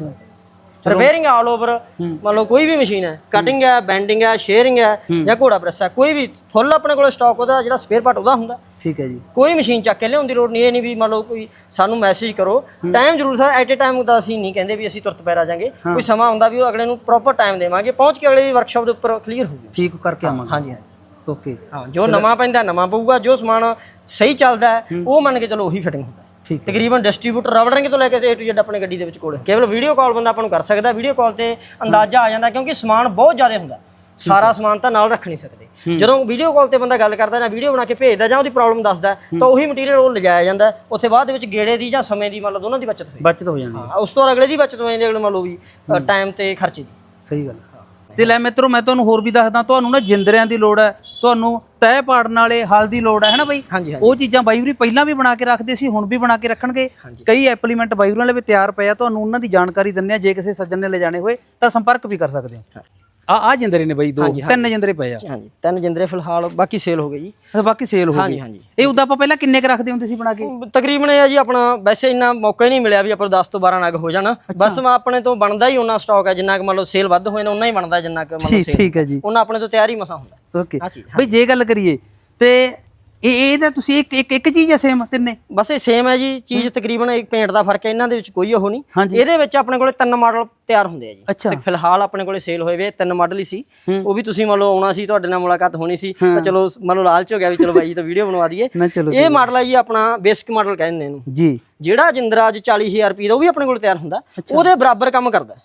ਰਿਪੇਅਰਿੰਗ ਆਲ ਓਵਰ ਮੰਨ ਲਓ ਕੋਈ ਵੀ ਮਸ਼ੀਨ ਹੈ ਕਟਿੰਗ ਹੈ ਬੈਂਡਿੰਗ ਹੈ ਸ਼ੇਅਰਿੰਗ ਹੈ ਜਾਂ ਘੋੜਾ ਪ੍ਰੈਸ ਹੈ ਕੋਈ ਵੀ ਫੁੱਲ ਆਪਣੇ ਕੋਲ ਸਟਾਕ ਉਹਦਾ ਜਿਹੜਾ ਸਪੇਅਰ ਪਾਰਟ ਉਹਦਾ ਹੁੰਦਾ। ਠੀਕ ਹੈ ਜੀ। ਕੋਈ ਮਸ਼ੀਨ ਚੱਕ ਕੇ ਲਿਆਉਣ ਦੀ ਲੋੜ ਨਹੀਂ ਇਹ ਨਹੀਂ ਵੀ ਮੰਨ ਲਓ ਕੋਈ ਸਾਨੂੰ ਮੈਸੇਜ ਕਰੋ। ਟਾਈਮ ਜ਼ਰੂਰ ਸਰ ਐਟ ਏ ਟਾਈਮ ਦਾ ਅਸੀਂ ਨਹੀਂ ਕਹਿੰਦੇ ਵੀ ਅਸੀਂ ਤੁਰਤ ਪੈਰ ਆ ਜਾਾਂਗੇ। ਕੋਈ ਸਮਾਂ ਹੁੰਦਾ ਵੀ ਉਹ ਅਗਲੇ ਨੂੰ ਪ੍ਰੋਪਰ ਟਾਈਮ ਦੇਵਾਂਗੇ ਪਹੁੰਚ ਕੇ ਅਗਲੇ ਦੀ ਵਰਕਸ਼ਾਪ ਦੇ ਉੱਪਰ ਕਲੀਅਰ ਹੋਊਗੀ। ਠੀਕ ਕਰਕੇ ਆਵਾਂਗੇ। ਹਾਂਜੀ ਹਾਂਜੀ। ਓਕੇ ਹਾਂ ਜੋ ਨਵਾਂ ਪੈਂਦਾ ਨਵਾਂ ਪਊਗਾ ਜੋ ਸਮਾਨ ਸਹੀ ਚੱਲਦਾ ਹੈ, ਉਹ ਮੰਨ ਕੇ ਚਲੋ ਉਹੀ ਫਿਟਿੰਗ ਹੁੰਦਾ। ਠੀਕ ਤਕਰੀਬਨ ਡਿਸਟ੍ਰੀਬਿਊਟਰ ਰਬੜਿੰਗ ਤੋਂ ਲੈ ਕੇ A to Z ਆਪਣੇ ਗੱਡੀ ਦੇ ਵਿੱਚ ਕੋਲ। ਕੇਵਲ ਵੀਡੀਓ ਕਾਲ ਬੰਦਾ ਆਪਾਂ ਨੂੰ ਕਰ ਸਕਦਾ ਵੀਡੀਓ ਕਾਲ ਤੇ ਅੰਦਾਜ਼ਾ ਆ ਜਾਂਦਾ ਕਿਉਂਕਿ ਸਮਾਨ ਬਹੁਤ ਜ਼ਿਆਦਾ ਹੁੰਦਾ। ਸਾਰਾ ਸਮਾਨ ਤਾਂ ਨਾਲ ਰੱਖ ਨਹੀਂ ਸਕਦੇ। ਜਦੋਂ ਵੀਡੀਓ ਕਾਲ ਤੇ ਬੰਦਾ ਗੱਲ ਕਰਦਾ ਜਾਂ ਵੀਡੀਓ ਬਣਾ ਕੇ ਭੇਜਦਾ ਜਾਂ ਉਹਦੀ ਪ੍ਰੋਬਲਮ ਦੱਸਦਾ ਤਾਂ ਉਹੀ ਮਟੀਰੀਅਲ ਉਹ ਲਿਜਾਇਆ ਜਾਂਦਾ। ਉੱਥੇ ਬਾਅਦ ਦੇ ਵਿੱਚ ਗੇੜੇ ਦੀ ਜਾਂ ਸਮੇਂ ਦੀ ਮਤਲਬ ਦੋਨਾਂ ਦੀ ਬਚਤ ਹੋਈ। ਬਚਤ ਹੋ ਜਾਂਦੀ ਹੈ। ਹਾਂ ਉਸ ਤੋਂ ਅਗਲੇ ਦੀ ਬਚਤ ਹੋ ਜਾਂਦੀ ਹੈ ਅਗਲੇ ਮੰਨ ਲਓ ਵੀ ਟਾਈਮ ਤੇ ਖਰਚੇ ਦੀ। ਸਹੀ ਗੱਲ ਤੇ ਲੈ ਮਿੱਤਰੋ ਮੈਂ ਤੁਹਾਨੂੰ ਹੋਰ ਵੀ ਦੱਸਦਾ ਤੁਹਾਨੂੰ ਨਾ ਜਿੰਦਰਿਆਂ ਦੀ ਲੋੜ ਹੈ। ਤੁਹਾਨੂੰ ਤਹਿ ਪਾੜਨ ਵਾਲੇ ਹਲ ਦੀ ਲੋੜ ਹੈ ਹੈ ਨਾ ਬਈ? ਉਹ ਚੀਜ਼ਾਂ ਬਾਈਵਰੀ ਪਹਿਲਾਂ ਵੀ ਬਣਾ ਕੇ ਰੱਖਦੇ ਸੀ ਹੁਣ ਵੀ ਬਣਾ ਕੇ ਰੱਖਣਗੇ। ਕਈ ਐਪਲੀਮੈਂਟ ਬਾਈਵਰੀ ਵਾਲੇ ਵੀ ਤਿਆਰ ਪਏ ਆ ਤੁਹਾਨੂੰ ਉਹਨਾਂ ਦੀ ਜਾਣਕਾਰੀ ਦਿੰਦੇ ਆ। ਜੇ ਕਿਸੇ ਸੱਜਣ ਨੇ ਲੈ ਜਾਣੇ ਹੋਏ ਤਾਂ ਸੰਪਰਕ ਵੀ ਕਰ ਸਕਦੇ ਹੋ। ਆ ਆ ਜਿੰਦਰੇ ਨੇ ਬਾਈ ਦੋ ਤਿੰਨ ਜਿੰਦਰੇ ਪਏ ਆ। ਹਾਂਜੀ ਤਿੰਨ ਜਿੰਦਰੇ ਫਿਲਹਾਲ ਬਾਕੀ ਸੇਲ ਹੋ ਗਏ ਜੀ। ਅੱਛਾ, ਬਾਕੀ ਸੇਲ ਹੋ ਹਾਂਜੀ ਗਈ ਹਾਂਜੀ। ਇਹ ਉਦਾਂ ਆਪਾਂ ਪਹਿਲਾਂ ਕਿੰਨੇ ਕ ਰੱਖਦੇ ਹੁੰਦੇ ਸੀ ਬਣਾ ਕੇ? ਤਕਰੀਬਨ ਇਹ ਆ ਜੀ ਆਪਣਾ ਵੈਸੇ ਇੰਨਾ ਮੌਕਾ ਹੀ ਨਹੀਂ ਮਿਲਿਆ ਵੀ ਆਪਾਂ 10 ਤੋਂ 12 ਨਗ ਹੋ ਜਾਣ। ਬਸ ਮੈਂ ਆਪਣੇ ਤੋਂ ਬਣਦਾ ਹੀ ਉਹਨਾਂ ਸਟਾਕ ਹੈ ਜਿੰਨਾ ਕਿ ਮੰਨ ਲਓ ਸੇਲ ਵੱਧ ਹੋਏ ਨੇ ਉਹਨਾਂ ਹੀ ਬਣਦਾ ਜਿੰਨਾ ਕਿ ਮੰਨ ਲਓ ਠੀਕ ਸੇਲ ਠੀਕ ਹੈ ਜੀ। ਉਹਨਾਂ ਆਪਣੇ ਤੋਂ ਤਿਆਰ ਹੀ ਮਸਾ ਹੁੰਦਾ। ਓਕੇ ਚੀਜ਼ ਬਈ ਜੇ ਗੱਲ ਕਰੀਏ ਤੇ ਇਹ ਇਹ ਤਾਂ ਤੁਸੀਂ ਇੱਕ ਇੱਕ ਇੱਕ ਚੀਜ਼ ਹੈ ਸੇਮ ਤਿੰਨੇ? ਬਸ ਇਹ ਸੇਮ ਹੈ ਜੀ ਚੀਜ਼ ਤਕਰੀਬਨ ਇੱਕ ਪੇਂਟ ਦਾ ਫ਼ਰਕ ਹੈ ਇਹਨਾਂ ਦੇ ਵਿੱਚ ਕੋਈ ਉਹ ਨਹੀਂ। ਹਾਂਜੀ। ਇਹਦੇ ਵਿੱਚ ਆਪਣੇ ਕੋਲੇ ਤਿੰਨ ਮਾਡਲ ਤਿਆਰ ਹੁੰਦੇ ਆ ਜੀ। ਅੱਛਾ। ਤੇ ਫਿਲਹਾਲ ਆਪਣੇ ਕੋਲੇ ਸੇਲ ਹੋਏ ਵੇ ਤਿੰਨ ਮਾਡਲ ਹੀ ਸੀ। ਉਹ ਵੀ ਤੁਸੀਂ ਮੰਨ ਲਓ ਆਉਣਾ ਸੀ ਤੁਹਾਡੇ ਨਾਲ ਮੁਲਾਕਾਤ ਹੋਣੀ ਸੀ। ਤਾਂ ਚਲੋ ਮੰਨ ਲਓ ਲਾਲਚ ਹੋ ਗਿਆ ਵੀ ਚਲੋ ਬਾਈ ਜੀ ਤਾਂ ਵੀਡੀਓ ਬਣਵਾ ਦਈਏ। ਨਾ ਚਲੋ ਇਹ ਮਾਡਲ ਹੈ ਜੀ ਆਪਣਾ ਬੇਸਿਕ ਮਾਡਲ ਕਹਿੰਦੇ ਨੇ ਇਹਨੂੰ। ਜੀ। ਜਿਹੜਾ ਜਿੰਦਰਾਜ 40000 ਰੁਪਏ ਦਾ ਉਹ ਵੀ ਆਪਣੇ ਕੋਲ ਤਿਆਰ ਹੁੰਦਾ। ਉਹਦੇ ਬਰਾਬਰ ਕੰਮ ਕਰਦਾ।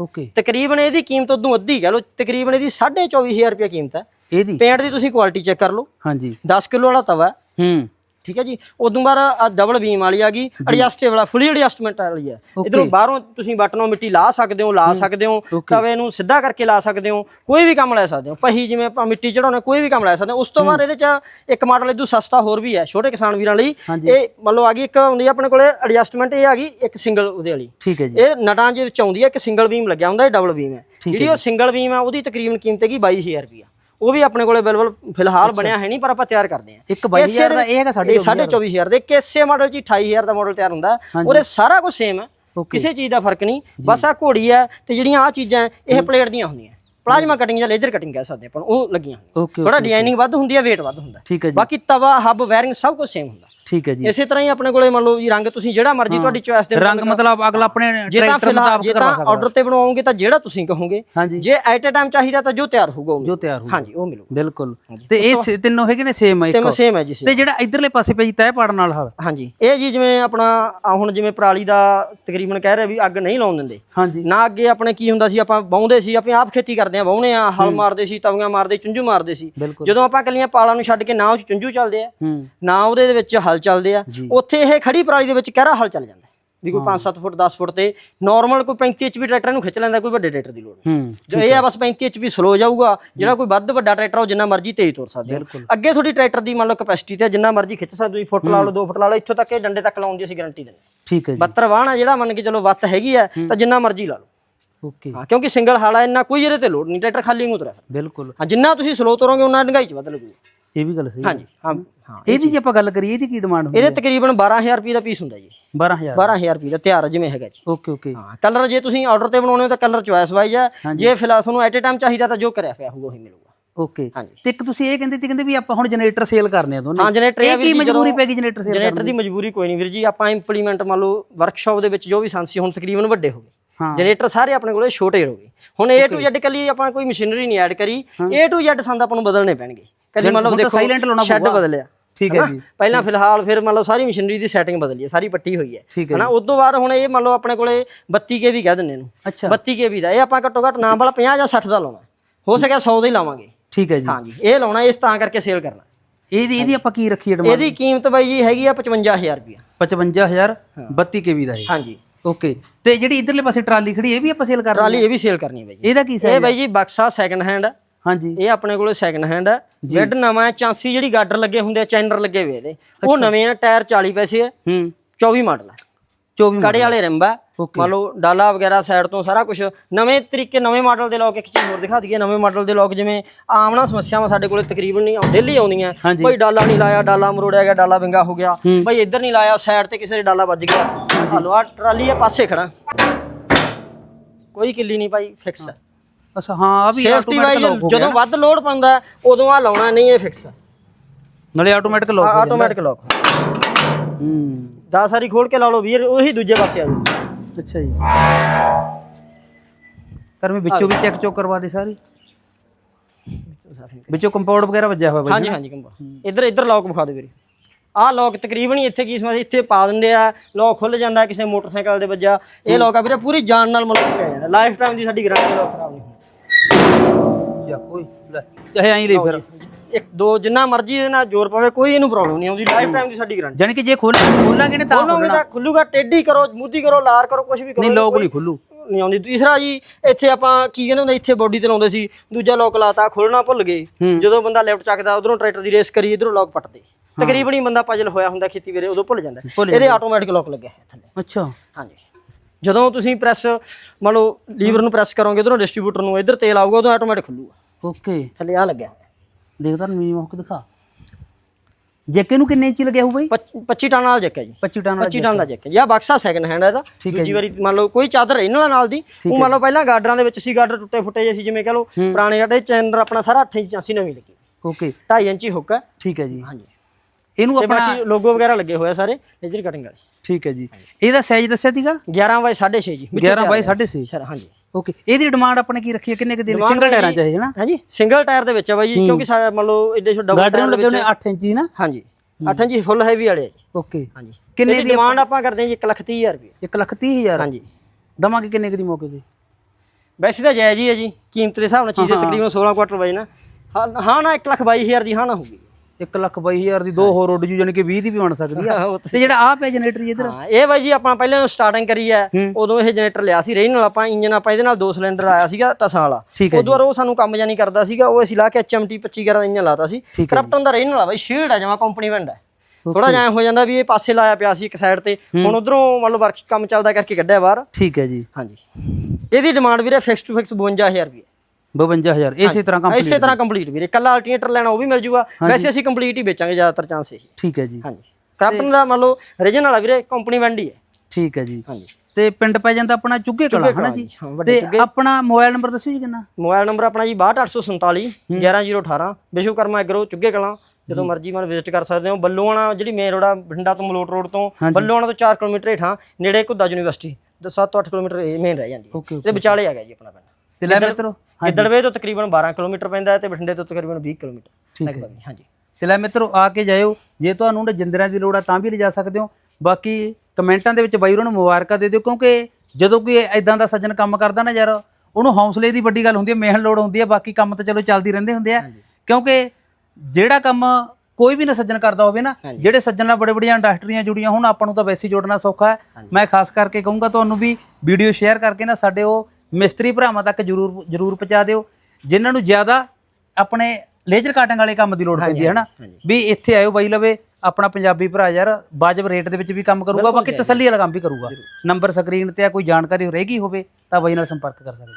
ਓਕੇ। ਤਕਰੀਬਨ ਇਹਦੀ ਕੀਮਤ ਉਦੋਂ ਅੱਧੀ ਕਹ ਲਓ ਤਕਰੀਬਨ ਇਹਦੀ 24500 ਰੁਪਏ ਕੀਮਤ ਹੈ। ਇਹਦੀ? ਪੇਂਟ ਦੀ ਤੁਸੀਂ ਕੁਆਲਿਟੀ ਚੈੱਕ ਕਰ ਲਓ। ਹਾਂਜੀ। 10 ਕਿਲੋ ਵਾਲਾ ਤਵਾ ਹੈ, ਠੀਕ ਹੈ ਜੀ? ਉਦੋਂ ਬਾਅਦ ਡਬਲ ਬੀਮ ਵਾਲੀ ਆ ਗਈ। ਐਡਜਸਟੇਬਲ ਆ ਫੁੱਲੀ ਐਡਜਸਟਮੈਂਟ ਵਾਲੀ ਹੈ। ਇਧਰੋਂ ਬਾਹਰੋਂ ਤੁਸੀਂ ਬਟਨੋਂ ਮਿੱਟੀ ਲਾ ਸਕਦੇ ਹੋ ਲਾ ਸਕਦੇ ਹੋ। ਤਵੇ ਨੂੰ ਸਿੱਧਾ ਕਰਕੇ ਲਾ ਸਕਦੇ ਹੋ। ਕੋਈ ਵੀ ਕੰਮ ਲੈ ਸਕਦੇ ਹੋ। ਪਹੀ ਜਿਵੇਂ ਆਪਾਂ ਮਿੱਟੀ ਚੜਾਉਣਾ ਕੋਈ ਵੀ ਕੰਮ ਲੈ ਸਕਦੇ ਹੋ। ਉਸ ਤੋਂ ਬਾਅਦ ਇਹਦੇ ਚ ਇੱਕ ਮਾਡਲ ਇਦੋਂ ਸਸਤਾ ਹੋਰ ਵੀ ਹੈ ਛੋਟੇ ਕਿਸਾਨ ਵੀਰਾਂ ਲਈ। ਇਹ ਮੰਨ ਲਓ ਆ ਗਈ ਇੱਕ ਹੁੰਦੀ ਆਪਣੇ ਕੋਲੇ ਐਡਜਸਟਮੈਂਟ ਇਹ ਆ ਗਈ ਇੱਕ ਸਿੰਗਲ ਉਹਦੇ ਵਾਲੀ। ਠੀਕ ਹੈ ਜੀ। ਇਹ ਨਟਾਂ ਦੇ ਵਿੱਚ ਆਉਂਦੀ ਹੈ ਇੱਕ ਸਿੰਗਲ ਬੀਮ ਲੱਗਿਆ ਹੁੰਦਾ ਇਹ ਡਬਲ ਬੀਮ ਹੈ। ਜਿਹੜੀ ਉਹ ਸਿੰਗਲ ਬੀਮ ਹੈ ਉਹਦੀ ਤਕਰੀਬਨ ਕੀਮਤ ਹੈਗੀ 22000 ਰੁਪਇਆ ਉਹ ਵੀ ਆਪਣੇ ਕੋਲੇ ਬਿਲਕੁਲ ਫਿਲਹਾਲ ਬਣਿਆ ਹੈ ਨਹੀਂ ਪਰ ਆਪਾਂ ਤਿਆਰ ਕਰਦੇ ਹਾਂ। ਇੱਕ 22000 ਦਾ ਇਹ ਹੈਗਾ ਸਾਡੇ ਇਹ 24500 ਦੇ ਕਿਸੇ ਮਾਡਲ ਚ 28000 ਦਾ ਮਾਡਲ ਤਿਆਰ ਹੁੰਦਾ। ਉਹਦੇ ਸਾਰਾ ਕੁਝ ਸੇਮ ਹੈ ਕਿਸੇ ਚੀਜ਼ ਦਾ ਫ਼ਰਕ ਨਹੀਂ। ਬਸ ਆ ਘੋੜੀ ਹੈ ਤੇ ਜਿਹੜੀਆਂ ਆ ਚੀਜ਼ਾਂ ਇਹ ਪਲੇਟ ਦੀਆਂ ਹੁੰਦੀਆਂ। ਪਲਾਜ਼ਮਾ ਕਟਿੰਗ ਜਾਂ ਲੇਜ਼ਰ ਕਟਿੰਗ ਕਹਿ ਸਕਦੇ ਆਪਾਂ ਉਹ ਲੱਗੀਆਂ ਥੋੜਾ ਡਿਜ਼ਾਈਨਿੰਗ ਵੱਧ ਹੁੰਦੀ ਹੈ weight ਵੱਧ ਹੁੰਦਾ ਠੀਕ ਹੈ ਜੀ। ਬਾਕੀ ਤਵਾ ਹੱਬ ਵਾਇਰਿੰਗ ਸਭ ਕੁਝ ਸੇਮ ਹੁੰਦਾ। ਠੀਕ ਹੈ ਜੀ। ਇਸੇ ਤਰ੍ਹਾਂ ਹੀ ਆਪਣੇ ਕੋਲੇ ਮੰਨ ਲਓ ਜੀ ਰੰਗ ਤੁਸੀਂ ਜਿਹੜਾ ਮਰਜ਼ੀ ਤੁਹਾਡੀ ਚੋਇਸ ਦੇ ਰੰਗ ਮਤਲਬ ਅਗਲਾ ਆਪਣੇ ਜੇ ਤਾਂ ਮੁਤਾਬਕ ਕਰਵਾ ਸਕਦਾ। ਆਰਡਰ ਤੇ ਬਣਵਾਓਗੇ ਤਾਂ ਜਿਹੜਾ ਤੁਸੀਂ ਕਹੋਗੇ। ਜੇ ਐਟ ਅ ਟਾਈਮ ਚਾਹੀਦਾ ਤਾਂ ਜੋ ਤਿਆਰ ਹੋਊਗਾ ਉਹ ਜੋ ਤਿਆਰ ਹੋ ਹਾਂਜੀ ਉਹ ਮਿਲੂਗਾ ਬਿਲਕੁਲ। ਤੇ ਇਹ ਤਿੰਨੋਂ ਹੈਗੇ ਨੇ ਸੇਮ ਹੈ ਤੇ ਇੱਕ ਸੇਮ ਹੈ ਜੀ। ਤੇ ਜਿਹੜਾ ਇਧਰਲੇ ਪਾਸੇ ਪਈ ਤੈ ਪਾੜਨ ਨਾਲ ਹਲ। ਹਾਂਜੀ। ਇਹ ਜੀ ਜਿਵੇਂ ਆਪਣਾ ਹੁਣ ਜਿਵੇਂ ਪਰਾਲੀ ਦਾ ਤਕਰੀਬਨ ਕਹਿ ਰਿਹਾ ਵੀ ਅੱਗ ਨਹੀਂ ਲਾਉਣ ਦਿੰਦੇ। ਹਾਂਜੀ। ਨਾ ਅੱਗੇ ਆਪਣੇ ਕੀ ਹੁੰਦਾ ਸੀ ਆਪਾਂ ਵਾਹੁੰਦੇ ਸੀ ਆਪਾਂ ਆਪ ਖੇਤੀ ਕਰਦੇ ਆ ਵਾਹੁਣੇ ਆ ਹਲ ਮਾਰਦੇ ਸੀ ਤਵੀਆਂ ਮਾਰਦੇ ਚੁੰਝੂ ਮਾਰਦੇ ਸੀ। ਜਦੋਂ ਆਪਾਂ ਕੱਲੀਆਂ ਪਾਲਾਂ ਨੂੰ ਛੱਡ ਕੇ ਨਾ ਉਹ ਚੁੰਝੂ ਚੱਲਦੇ ਆ ਨਾ ਉਹਦੇ ਵਿੱਚ ਹਲ ਚੱਲਦੇ ਆ। ਉੱਥੇ ਇਹ ਖੜੀ ਪਰਾਲੀ ਦੇ ਵਿੱਚ ਕਹਿਰਾ ਹਲ ਚੱਲ ਜਾਂਦਾ? ਵੀ ਕੋਈ 5-7 ਫੁੱਟ 10 ਫੁੱਟ ਤੇ ਨਾਰਮਲ ਕੋਈ 35 ਐਚਪੀ ਟਰੈਕਟਰ ਨੂੰ ਖਿੱਚ ਲੈਂਦਾ ਕੋਈ ਵੱਡੇ ਟਰੈਕਟਰ ਦੀ ਲੋੜ ਨਹੀਂ। ਜੋ ਇਹ ਆ। ਬਸ 35 ਐਚਪੀ ਸਲੋ ਜਾਊਗਾ ਜਿਹੜਾ ਕੋਈ ਵੱਧ ਵੱਡਾ ਟਰੈਕਟਰ ਉਹ ਜਿੰਨਾ ਮਰਜ਼ੀ ਤੇਜ਼ ਤੁਰ ਸਕਦੇ ਹੋ ਅੱਗੇ ਤੁਹਾਡੀ ਟਰੈਕਟਰ ਦੀ ਮੰਨ ਲਓ ਕਪੈਸਿਟੀ ਤੇ ਜਿੰਨਾ ਮਰਜ਼ੀ ਖਿੱਚ ਸਕਦੇ ਤੁਸੀਂ ਫੁੱਟ ਲਾ ਲਓ 2 ਫੁੱਟ ਲਾ ਲਓ ਇੱਥੋਂ ਤੱਕ ਇਹ ਡੰਡੇ ਤੱਕ ਲਾਉਣ ਦੀ ਅਸੀਂ ਗਾਰੰਟੀ ਦਿੰਦੇ ਠੀਕ ਹੈ ਜੀ। 72 ਵਾਹਣ ਆ ਜਿਹੜਾ ਮੰਨ ਕੇ ਚਲੋ ਵੱਤ ਹੈਗੀ ਆ ਤਾਂ ਜਿੰਨਾ ਮਰਜ਼ੀ ਲਾ ਲਓ। ਓਕੇ। ਹਾਂ ਕਿਉਂਕਿ ਸਿੰਗਲ ਹਾਲਾ ਇੰਨਾ ਕੋਈ ਇਹਦੇ ਤੇ ਲੋਡ ਨਹੀਂ ਟਰੈਕਟਰ ਖਾਲੀ ਨੂੰ ਤੁਰਿਆ ਬਿਲਕੁਲ। ਹਾਂ ਜਿੰਨਾ ਤੁਸੀਂ ਸਲੋ ਤੁਰੋਗੇ ਉਹਨਾਂ ਡੰਗਾਈ ਚ ਵੱਧ ਲੱਗੂਗਾ। ਇਹ ਵੀ ਗੱਲ ਸਹੀ ਹਾਂਜੀ ਹਾਂ। ਹਾਂ ਇਹਦੀ ਜੇ ਆਪਾਂ ਗੱਲ ਕਰੀਏ ਇਹਦੀ ਕੀ ਡਿਮਾਂਡ ਹੁੰਦੀ ਇਹਦੇ ਤਕਰੀਬਨ 12000 ਰੁਪਏ ਦਾ ਪੀਸ ਹੁੰਦਾ ਜੀ। 12000 12000 ਰੁਪਏ ਦਾ ਤਿਆਰ ਜਿਵੇਂ ਹੈਗਾ ਜੀ। Okay okay. ਹਾਂ ਕਲਰ ਜੇ ਤੁਸੀਂ ਆਰਡਰ ਤੇ ਬਣਾਉਣੇ ਹੋ ਤਾਂ ਕਲਰ ਚੁਆਇਸ ਵਾਈਜ਼ ਹੈ ਜੇ ਫਿਲਹਾਲ ਤੁਹਾਨੂੰ ਐਟ ਅ ਟਾਈਮ ਚਾਹੀਦਾ ਤਾਂ ਜੋ ਕਰਿਆ ਪਿਆ ਹੋਊਗਾ ਉਹੀ ਮਿਲੂਗਾ। ਓਕੇ। ਤੇ ਇੱਕ ਤੁਸੀਂ ਇਹ ਕਹਿੰਦੇ ਸੀ ਕਹਿੰਦੇ ਵੀ ਆਪਾਂ ਹੁਣ ਜਨਰੇਟਰ ਸੇਲ ਕਰਨੇ ਆ ਦੋਨੇ। ਹਾਂ ਜਨਰੇਟਰ ਇਹ ਵੀ ਮਜਬੂਰੀ ਪੈ ਗਈ ਜਨਰੇਟਰ ਸੇਲ ਜਨਰੇਟਰ ਦੀ ਮਜਬੂਰੀ ਕੋਈ ਨਹੀਂ ਵੀਰ ਜੀ ਆਪਾਂ ਇੰਪਲੀਮੈਂਟ ਮੰਨ ਲਓ ਵਰਕਸ਼ਾਪ ਦੇ ਵਿੱਚ ਜੋ ਵੀ ਸੰਸੀ ਹੁਣ ਤਕਰੀਬਨ ਵੱਡੇ ਹੋ ਗਏ। ਜਨਰੇਟਰ ਸਾਰੇ ਆਪਣੇ ਕੋਲੇ ਛੋਟੇ ਹੋ ਗਏ। ਹੁਣ A to Z ਕੱਲੀ ਆਪਾਂ ਕੋਈ ਮਸ਼ੀਨਰੀ ਨਹੀਂ ਐਡ ਕਰੀ। A to Z ਸੰਦ ਆਪਾਂ ਨੂੰ ਬਦਲਣੇ ਪੈਣਗੇ। ਕੱਲੀ ਮੰਨ ਲਓ ਦੇਖੋ silent ਲਾਉਣਾ ਸ਼ੈੱਡ। ਬਦਲਿਆ। ਠੀਕ ਹੈ? ਜੀ। ਪਹਿਲਾਂ ਫਿਲਹਾਲ ਫਿਰ ਮੰਨ ਲਓ ਸਾਰੀ ਮਸ਼ੀਨਰੀ ਦੀ ਸੈਟਿੰਗ ਬਦਲੀ ਹੈ ਸਾਰੀ ਪੱਟੀ ਹੋਈ ਹੈ। ਹੈ ਹਨਾ? ਉਸ ਤੋਂ ਬਾਅਦ ਹੁਣ ਇਹ ਮੰਨ ਲਓ ਆਪਣੇ ਕੋਲੇ 32 ਕੇ ਵੀ ਕਹਿ ਦਿੰਨੇ ਇਹਨੂੰ। ਅੱਛਾ। 32 ਕੇ ਵੀ ਦਾ। ਇਹ ਆਪਾਂ ਘੱਟੋ ਘੱਟ ਨਾਮ ਵਾਲਾ 50 ਜਾਂ 60 ਦਾ ਲਾਉਣਾ। ਹੋ ਸਕਿਆ 100 ਦਾ ਹੀ ਲਾਵਾਂਗੇ। ਠੀਕ ਹੈ ਜੀ। ਹਾਂਜੀ ਇਹ ਲਾਉਣਾ ਇਸ ਤਾਂ ਕਰਕੇ ਸੇਲ ਕਰਨਾ। ਇਹਦੀ ਇਹਦੀ ਆਪਾਂ ਕੀ ਰੱਖੀਏ ਡਿਮਾਂਡ ਇਹਦੀ ਕੀਮਤ ਬਾਈ ਜੀ ਹੈਗੀ ਆ 55000 ਰੁਪਇਆ 55000 32 ਕੇਵੀ ਦਾ ਇਹ। ਹਾਂਜੀ ਓਕੇ। ਤੇ ਜਿਹੜੀ ਇਧਰਲੇ ਪਾਸੇ ਟਰਾਲੀ ਖੜੀ ਇਹ ਵੀ ਆਪਾਂ ਸੇਲ ਕਰ ਟਰਾਲੀ ਇਹ ਵੀ ਸੇਲ ਕਰਨੀ ਹੈ ਬਾਈ ਜੀ। ਇਹਦਾ ਕੀ ਇਹ ਸਾਈਜ਼ ਬਾਈ ਜੀ ਬਕਸਾ ਸੈਕੰਡ ਹੈਂਡ ਹਾਂਜੀ। ਇਹ ਆਪਣੇ ਕੋਲੇ ਸੈਕੰਡ ਹੈਂਡ ਹੈ। ਬੈੱਡ ਨਵਾਂ ਹੈ ਚਾਂਸੀ ਜਿਹੜੀ ਗਾਡਰ ਲੱਗੇ ਹੁੰਦੇ ਆ ਚੈਨਰ ਲੱਗੇ ਹੋਏ ਇਹਦੇ। ਉਹ ਨਵੇਂ ਆ ਟਾਇਰ 40 ਪੈਸੇ ਹੈ। ਹੂੰ 24 ਮਾਡਲ ਹੈ 24 ਕੜੇ ਵਾਲੇ ਰਿੰਬ. ਮੰਨ ਲਓ ਡਾਲਾ ਵਗੈਰਾ ਸਾਈਡ ਤੋਂ ਸਾਰਾ ਕੁਝ ਨਵੇਂ ਤਰੀਕੇ ਨਵੇਂ ਮਾਡਲ ਦੇ ਲੋਕ ਇੱਕ ਚੀਜ਼ ਹੋਰ ਦਿਖਾ ਦਈਏ। ਨਵੇਂ ਮਾਡਲ ਦੇ ਲੋਕ ਜਿਵੇਂ ਆਮ ਨਾ ਸਮੱਸਿਆਵਾਂ ਸਾਡੇ ਕੋਲੇ ਤਕਰੀਬਨ ਨਹੀਂ ਆਉਂਦੇ ਲਈ ਆਉਂਦੀਆਂ। ਬਈ ਡਾਲਾ ਨਹੀਂ ਲਾਇਆ ਡਾਲਾ ਮਰੋੜਿਆ ਗਿਆ ਡਾਲਾ ਵਿੰਗਾ ਹੋ ਗਿਆ। ਬਈ ਇੱਧਰ ਨਹੀਂ ਲਾਇਆ ਸਾਈਡ ਤੇ ਕਿਸੇ ਦੇ ਡਾਲਾ ਵੱਜ ਗਿਆ। ਹਲਵਾ ਟਰਾਲੀ ਆ ਪਾਸੇ ਖੜਾ। ਕੋਈ ਕਿੱਲੀ ਨਹੀਂ ਭਾਈ ਫਿਕਸ ਹੈ ਅੱਛਾ ਹਾਂ ਆ ਵੀ ਸੇਫਟੀ automatic ਵਾਈਜ਼ lock ਹੋ ਗਿਆ ਜਦੋਂ ਵੱਧ ਲੋਡ ਪੈਂਦਾ ਹੈ, ਉਦੋਂ ਆ ਲਾਉਣਾ ਨਹੀਂ ਇਹ ਫਿਕਸ ਨਾਲੇ ਆਟੋਮੈਟਿਕ ਲੋਕ ਹੋ ਆਟੋਮੈਟਿਕ ਲੋਕ। ਹੂੰ। 10 ਸਾਰੀ ਖੋਲ ਕੇ ਲਾ ਲਓ ਵੀਰ ਉਹੀ ਦੂਜੇ ਪਾਸੇ ਆ ਜਾਊ। ਅੱਛਾ ਜੀ। ਪਰ ਮੈਂ ਵਿੱਚੋਂ ਵੀ ਚੈੱਕ ਚੋਕ ਕਰਵਾ ਦੇ ਸਾਰੀ। ਵਿੱਚੋਂ ਕੰਪਾਊਂਡ ਵਗੈਰਾ ਵੱਜਿਆ ਹੋਇਆ ਬਾਈ ਹਾਂਜੀ ਹਾਂਜੀ ਕੰਬਾ ਇੱਧਰ ਇੱਧਰ ਲੌਕ ਵਿਖਾ ਦਿਓ ਵੀਰੇ। ਆਹ ਲੌਕ ਤਕਰੀਬਨ ਹੀ ਇੱਥੇ ਕੀ ਸਮਝ ਇੱਥੇ ਪਾ ਦਿੰਦੇ ਆ ਲੌਕ ਖੁੱਲ ਜਾਂਦਾ ਕਿਸੇ ਮੋਟਰਸਾਈਕਲ ਦੇ ਵੱਜਾ ਇਹ ਲੌਕ ਆ ਵੀਰੇ ਪੂਰੀ ਜਾਨ ਨਾਲ ਮਤਲਬ ਪਿਆ ਜਾਂਦਾ। ਲਾਈਫ ਟਾਈਮ ਦੀ ਸਾਡੀ ਗਾਰੰਟੀ ਲੌਕ ਖਰਾਬ ਨਹੀਂ ਹੁੰਦਾ। ਜਾਂ ਕੋਈ ਲੈ ਚਾਹੇ ਐਂ ਲਈ ਫਿਰ। ਇੱਕ ਦੋ ਜਿੰਨਾ ਮਰਜ਼ੀ ਇਹਦੇ ਨਾਲ ਜ਼ੋਰ ਪਵੇ ਕੋਈ ਇਹਨੂੰ ਪ੍ਰੋਬਲਮ ਨਹੀਂ ਆਉਂਦੀ ਲਾਈਫ ਟਾਈਮ ਦੀ ਸਾਡੀ ਗਾਰੰਟੀ ਜਾਣੀ ਕਿ ਜੇ ਖੋਲ ਖੋਲਾਂਗੇ ਨੇ ਤਾਂ ਖੋਲੋਗੇ ਤਾਂ ਖੁੱਲੂਗਾ ਟੇਢੀ ਕਰੋ ਮੁੱਦੀ ਕਰੋ ਲਾਰ ਕਰੋ ਕੁਝ ਵੀ ਕਰੋ ਨਹੀਂ ਲੋਕ ਨਹੀਂ ਖੁੱਲੂ। ਨਹੀਂ ਆਉਂਦੀ। ਤੀਸਰਾ ਜੀ ਇੱਥੇ ਆਪਾਂ ਕੀ ਕਹਿੰਦੇ ਹੁੰਦੇ ਇੱਥੇ ਬੋਡੀ ਤੇ ਲਾਉਂਦੇ ਸੀ ਦੂਜਾ ਲੋਕ ਲਾਤਾ ਖੋਲਣਾ ਭੁੱਲ ਗਏ। ਜਦੋਂ ਬੰਦਾ ਲੈਫਟ ਚੱਕਦਾ ਉਧਰੋਂ ਟਰੈਕਟਰ ਦੀ ਰੇਸ ਕਰੀ ਇਧਰੋਂ ਲੋਕ ਪੱਟਦੇ। ਤਕਰੀਬਨ ਹੀ ਬੰਦਾ ਪਜਲ ਹੋਇਆ ਹੁੰਦਾ ਖੇਤੀ ਵੇਲੇ ਉਦੋਂ ਭੁੱਲ ਜਾਂਦਾ। ਭੁੱਲ ਇਹਦੇ ਆਟੋਮੈਟਿਕ ਲੋਕ ਲੱਗਿਆ ਹੈ ਥੱਲੇ। ਅੱਛਾ। ਹਾਂਜੀ। ਜਦੋਂ ਤੁਸੀਂ ਪ੍ਰੈਸ ਮੰਨ ਲਓ ਲੀਵਰ ਨੂੰ ਪ੍ਰੈਸ ਕਰੋਗੇ ਉਧਰੋਂ ਡਿਸਟ੍ਰੀਬਿਊਟਰ ਨੂੰ ਇੱਧਰ ਤੇਲ ਆਊਗਾ ਉਦੋਂ ਆਟੋਮੈਟਿਕ ਖੁੱਲੂਗਾ। ਓਕੇ। ਥੱਲੇ ਆ ਲੱਗਿਆ ਹੋਇਆ। ਦੇਖ ਤਾਂ ਮੀਨੀ ਮੌਕੇ ਦਿਖਾ। ਜੈਕੇ ਨੂੰ ਕਿੰਨੇ ਇੰਚੀ ਲੱਗਿਆ ਹੋਊ ਬਾਈ? 25 ਟਨ ਨਾਲ ਜੱਕ ਹੈ ਜੀ। 25 ਟਨ ਵਾਲਾ 25 ਟਨ ਦਾ ਜੱਕ ਹੈ। ਜਾਂ ਬਕਸਾ ਸੈਕੰਡ ਹੈਂਡ ਹੈ ਇਹਦਾ। ਦੂਜੀ ਵਾਰੀ ਮੰਨ ਲਓ ਕੋਈ ਚਾਦਰ ਇਹਨਾਂ ਨਾਲ ਨਾਲ ਦੀ। ਉਹ ਮੰਨ ਲਓ ਪਹਿਲਾਂ ਗਾਰਡਰਾਂ ਦੇ ਵਿੱਚ ਸੀ ਗਾਰਡਰ ਟੁੱਟੇ ਫੁੱਟੇ ਜਿਹੇ ਸੀ ਜਿਵੇਂ ਕਹ ਲਓ ਪੁਰਾਣੇ ਗਾਰਡਰ ਚੈਨਰ ਆਪਣਾ ਸਾਰਾ 8 ਇੰਚ ਚਾਂਸੀ ਨਵੀਂ ਲੱਗੀ। ਓਕੇ। 2.5 ਇੰਚੀ ਹੁੱਕ ਹੈ। ਠੀਕ ਹੈ ਜੀ। ਹਾਂਜੀ। ਇਹਨੂੰ ਤੇ ਆਪਣਾ ਬਾਕੀ ਲੋਗੋ ਵਗੈਰਾ ਲੱਗੇ ਹੋਏ ਆ ਸਾਰੇ ਲੇਜ਼ਰ ਕਟਿੰਗ ਵਾਲੇ। ਠੀਕ ਹੈ ਜੀ। ਇਹਦਾ ਸਾਈਜ਼ ਦੱਸਿਆ ਸੀਗਾ? 11 ਬਾਈ 6.5 ਜੀ 11 ਬਾਈ 6.5 ਸਰ ਹਾਂਜੀ। ਓਕੇ ਇਹਦੀ ਡਿਮਾਂਡ ਆਪਣੇ ਕੀ ਰੱਖੀ ਹੈ? ਕਿੰਨੇ ਕੁ ਦੀ ਸਿੰਗਲ ਟਾਇਰਾਂ ਚ ਹੈ ਨਾ? ਹਾਂਜੀ ਸਿੰਗਲ ਟਾਇਰ ਦੇ ਵਿੱਚ ਆ ਬਾਈ ਜੀ ਕਿਉਂਕਿ ਸਾਡਾ ਮੰਨ ਲਓ ਏਡੇ ਛੋ ਡਬਲ ਟਾਇਰ ਨੂੰ ਲੱਗੇ ਉਹਨੇ 8 ਇੰਚੀ ਨਾ? ਹਾਂਜੀ 8 ਇੰਚੀ ਫੁੱਲ ਹੈਵੀ ਵਾਲੇ ਓਕੇ ਹਾਂਜੀ। ਕਿੰਨੇ ਦੀ ਡਿਮਾਂਡ ਆਪਾਂ ਕਰਦੇ ਹਾਂ ਜੀ 1 ਲੱਖ 30 ਹਜ਼ਾਰ ਰੁਪਏ। 1 ਲੱਖ 30 ਹਜ਼ਾਰ? ਹਾਂਜੀ। ਦਵਾਂਗੇ ਕਿੰਨੇ ਕੁ ਦੀ ਮੌਕੇ ਤੇ? ਵੈਸੇ ਤਾਂ ਜਾਇਜ਼ ਹੀ ਹੈ ਜੀ ਕੀਮਤ ਦੇ ਹਿਸਾਬ ਨਾਲ ਚੀਜ਼ ਤਕਰੀਬਨ 16 ਕੁਆਟਰ ਵਜੇ ਨਾ। ਹਾਂ ਹਾਂ ਨਾ 1 ਲੱਖ 22 ਹਜ਼ਾਰ ਦੀ ਹਾਂ ਨਾ ਹੋਊਗੀ। 1 ਲੱਖ 22 ਹਜ਼ਾਰ ਦੀ ਦੋ ਹੋਰ ਉੱਡ ਜੂ ਜਾਨੀ ਕਿ 20 ਦੀ ਵੀ ਬਣ ਸਕਦੀ ਆ। ਤੇ ਜਿਹੜਾ ਆ ਪਿਆ ਜਨਰੇਟਰ ਇਧਰ? ਹਾਂ ਇਹ ਬਾਈ ਜੀ ਆਪਾਂ ਪਹਿਲਾਂ ਸਟਾਰਟਿੰਗ ਕਰੀ ਹੈ। ਉਦੋਂ ਇਹ ਜਨਰੇਟਰ ਲਿਆ ਸੀ ਰੇਨ ਨਾਲ ਆਪਾਂ ਇੰਜਨ ਆਪਾਂ ਇਹਦੇ ਨਾਲ ਦੋ ਸਿਲੰਡਰ ਆਇਆ ਸੀਗਾ ਟਸਾਂ ਵਾਲਾ। ਉਦੋਂ ਬਾਅਦ ਉਹ ਸਾਨੂੰ ਕੰਮ ਜਾਂ ਨਹੀਂ ਕਰਦਾ ਸੀਗਾ ਉਹ ਅਸੀਂ ਲਾ ਕੇ HMT 25 ਦਾ ਇੰਜਨ ਲਾਤਾ ਸੀ। ਕ੍ਰਪਟਨ ਦਾ ਰੇਨ ਵਾਲਾ ਬਾਈ ਸ਼ੀਲਡ ਹੈ ਜਮਾ ਕੰਪਨੀ ਵੰਡ ਹੈ। ਥੋੜਾ ਜਿਹਾ ਹੋ ਜਾਂਦਾ ਵੀ ਇਹ ਪਾਸੇ ਲਾਇਆ ਪਿਆ ਸੀ ਇੱਕ ਸਾਈਡ ਤੇ। ਹੁਣ ਉਧਰੋਂ ਮੰਨ ਲਓ ਵਰਕ ਕੰਮ ਚੱਲਦਾ ਕਰਕੇ ਕੱਢਿਆ ਬਾਹਰ। ਠੀਕ ਹੈ ਜੀ। ਹਾਂਜੀ। ਇਹਦੀ ਡਿਮਾਂਡ ਵੀਰੇ ਫਿਕਸ ਟੂ ਫਿਕਸ 52000 ਰੁਪਏ। 52000 ਇਸੇ ਤਰ੍ਹਾਂ ਕੰਮ ਇਸੇ ਤਰ੍ਹਾਂ ਕੰਪਲੀਟ ਵੀਰੇ। ਕੱਲਾ ਅਲਟਰਨੇਟਰ ਲੈਣਾ ਉਹ ਵੀ ਮਿਲ ਜੂਗਾ। ਵੈਸੇ ਅਸੀਂ ਕੰਪਲੀਟ ਹੀ ਵੇਚਾਂਗੇ ਜ਼ਿਆਦਾਤਰ ਚਾਂਸ ਇਹੀ। ਠੀਕ ਹੈ ਜੀ। ਹਾਂਜੀ। ਕ੍ਰਪਟਨ ਦਾ ਮੰਨ ਲਓ ਰੀਜਨ ਵਾਲਾ ਵੀਰੇ ਕੰਪਨੀ ਵੰਡ ਹੀ। ਹੈ ਠੀਕ ਹੈ ਜੀ। ਹਾਂਜੀ। ਤੇ ਪਿੰਡ ਪੈ ਜਾਂਦਾ ਆਪਣਾ ਚੁੱਗੇ ਕਲਾ ਹਨਾ ਜੀ? ਤੇ ਆਪਣਾ ਮੋਬਾਈਲ ਨੰਬਰ ਦੱਸਿਓ ਜੀ ਕਿੰਨਾ? ਮੋਬਾਈਲ ਨੰਬਰ ਆਪਣਾ ਜੀ 6284 11018 ਬਿਸ਼ਵਕਰਮਾ ਐਗਰੋ ਚੁੱਗੇ ਕਲਾਂ। ਜਦੋਂ ਮਰਜ਼ੀ ਮਨ ਵਿਜ਼ਿਟ ਕਰ ਸਕਦੇ ਹੋ। ਬੱਲੂਆਣਾ ਜਿਹੜੀ ਮੇਨ ਰੋਡ ਆ ਬਠਿੰਡਾ ਤੋਂ ਮਲੋਟ ਰੋਡ ਤੋਂ। ਬੱਲੂਆਣਾ ਤੋਂ 4 ਕਿਲੋਮੀਟਰ ਹੇਠਾਂ ਨੇੜੇ ਘੁੱਦਾ ਯੂਨੀਵਰਸਿਟੀ ਤੇ 7 ਤੋਂ 8 ਕਿਲੋਮੀਟਰ ਮੇਨ ਰਹਿ ਜਾਂਦੀ ਹੈ। ਇਹਦੇ ਵਿਚਾਲੇ ਹੈਗਾ ਜੀ ਆਪਣਾ ਪਿੰਡ। ਤੇ ਲੈ ਮਿੱਤਰੋ ਗਿੱਦੜਵੇ ਤੋਂ ਤਕਰੀਬਨ 12 ਕਿਲੋਮੀਟਰ ਪੈਂਦਾ ਹੈ ਤੇ ਬਠਿੰਡੇ ਤੋਂ ਤਕਰੀਬਨ 20 ਕਿਲੋਮੀਟਰ ਠੀਕ ਹੈ ਹਾਂਜੀ। ਤੇ ਲੈ ਮਿੱਤਰੋ ਆ ਕੇ ਜਾਇਓ। ਜੇ ਤੁਹਾਨੂੰ ਰਜਿੰਦਰਾਂ ਦੀ ਲੋੜ ਆ ਤਾਂ ਵੀ ਲਿਜਾ ਸਕਦੇ ਹੋ। ਬਾਕੀ ਕਮੈਂਟਾਂ ਦੇ ਵਿੱਚ ਬਾਈ ਉਹਨਾਂ ਨੂੰ ਮੁਬਾਰਕਾਂ ਦੇ ਦਿਓ ਕਿਉਂਕਿ ਜਦੋਂ ਕੋਈ ਐਦਾਂ ਦਾ ਸੱਜਣ ਕੰਮ ਕਰਦਾ ਨਾ ਯਾਰ ਉਹਨੂੰ ਹੌਸਲੇ ਦੀ ਵੱਡੀ ਗੱਲ ਹੁੰਦੀ ਹੈ ਮਿਹਨ ਲੋੜ ਹੁੰਦੀ ਹੈ ਬਾਕੀ ਕੰਮ ਤਾਂ ਚਲੋ ਚੱਲਦੀ ਰਹਿੰਦੇ ਹੁੰਦੇ ਆ। ਕਿਉਂਕਿ ਜਿਹੜਾ ਕੰਮ ਕੋਈ ਵੀ ਨਾ ਸੱਜਣ ਕਰਦਾ ਹੋਵੇ ਨਾ ਜਿਹੜੇ ਸੱਜਣ ਨਾਲ ਬੜੇ ਬੜੀਆਂ ਇੰਡਸਟਰੀਆਂ ਜੁੜੀਆਂ ਹੁਣ ਆਪਾਂ ਨੂੰ ਤਾਂ ਵੈਸੇ ਜੋੜਨਾ ਸੌਖਾ ਹੈ। ਮੈਂ ਖਾਸ ਕਰਕੇ ਕਹੂੰਗਾ ਤੁਹਾਨੂੰ ਵੀ ਵੀਡੀਓ ਸ਼ੇਅਰ ਕਰਕੇ ਨਾ ਸਾਡੇ ਉਹ ਮਿਸਤਰੀ ਭਰਾਵਾਂ ਤੱਕ ਜਰੂਰ ਜਰੂਰ ਪਹੁੰਚਾ ਦਿਓ। ਜਿਨ੍ਹਾਂ ਨੂੰ ਜ਼ਿਆਦਾ ਆਪਣੇ ਲੇਜ਼ਰ ਕਾਟਿੰਗ ਵਾਲੇ ਕੰਮ ਦੀ ਲੋੜ ਪੈਂਦੀ ਹੈ ਹਨਾ? ਵੀ ਇੱਥੇ ਆਇਓ ਬਾਈ ਲਵੇ ਆਪਣਾ ਪੰਜਾਬੀ ਭਰਾ ਯਾਰ ਵਾਜਬ ਰੇਟ ਦੇ ਵਿੱਚ ਵੀ ਕੰਮ ਕਰੂਗਾ ਬਾਕੀ ਤਸੱਲੀ ਵਾਲਾ ਕੰਮ ਵੀ ਕਰੂਗਾ। ਨੰਬਰ ਸਕਰੀਨ ਤੇ ਆ ਕੋਈ ਜਾਣਕਾਰੀ ਰਹੇਗੀ ਹੋਵੇ ਤਾਂ ਬਾਈ ਨਾਲ ਸੰਪਰਕ ਕਰ ਸਕਦੇ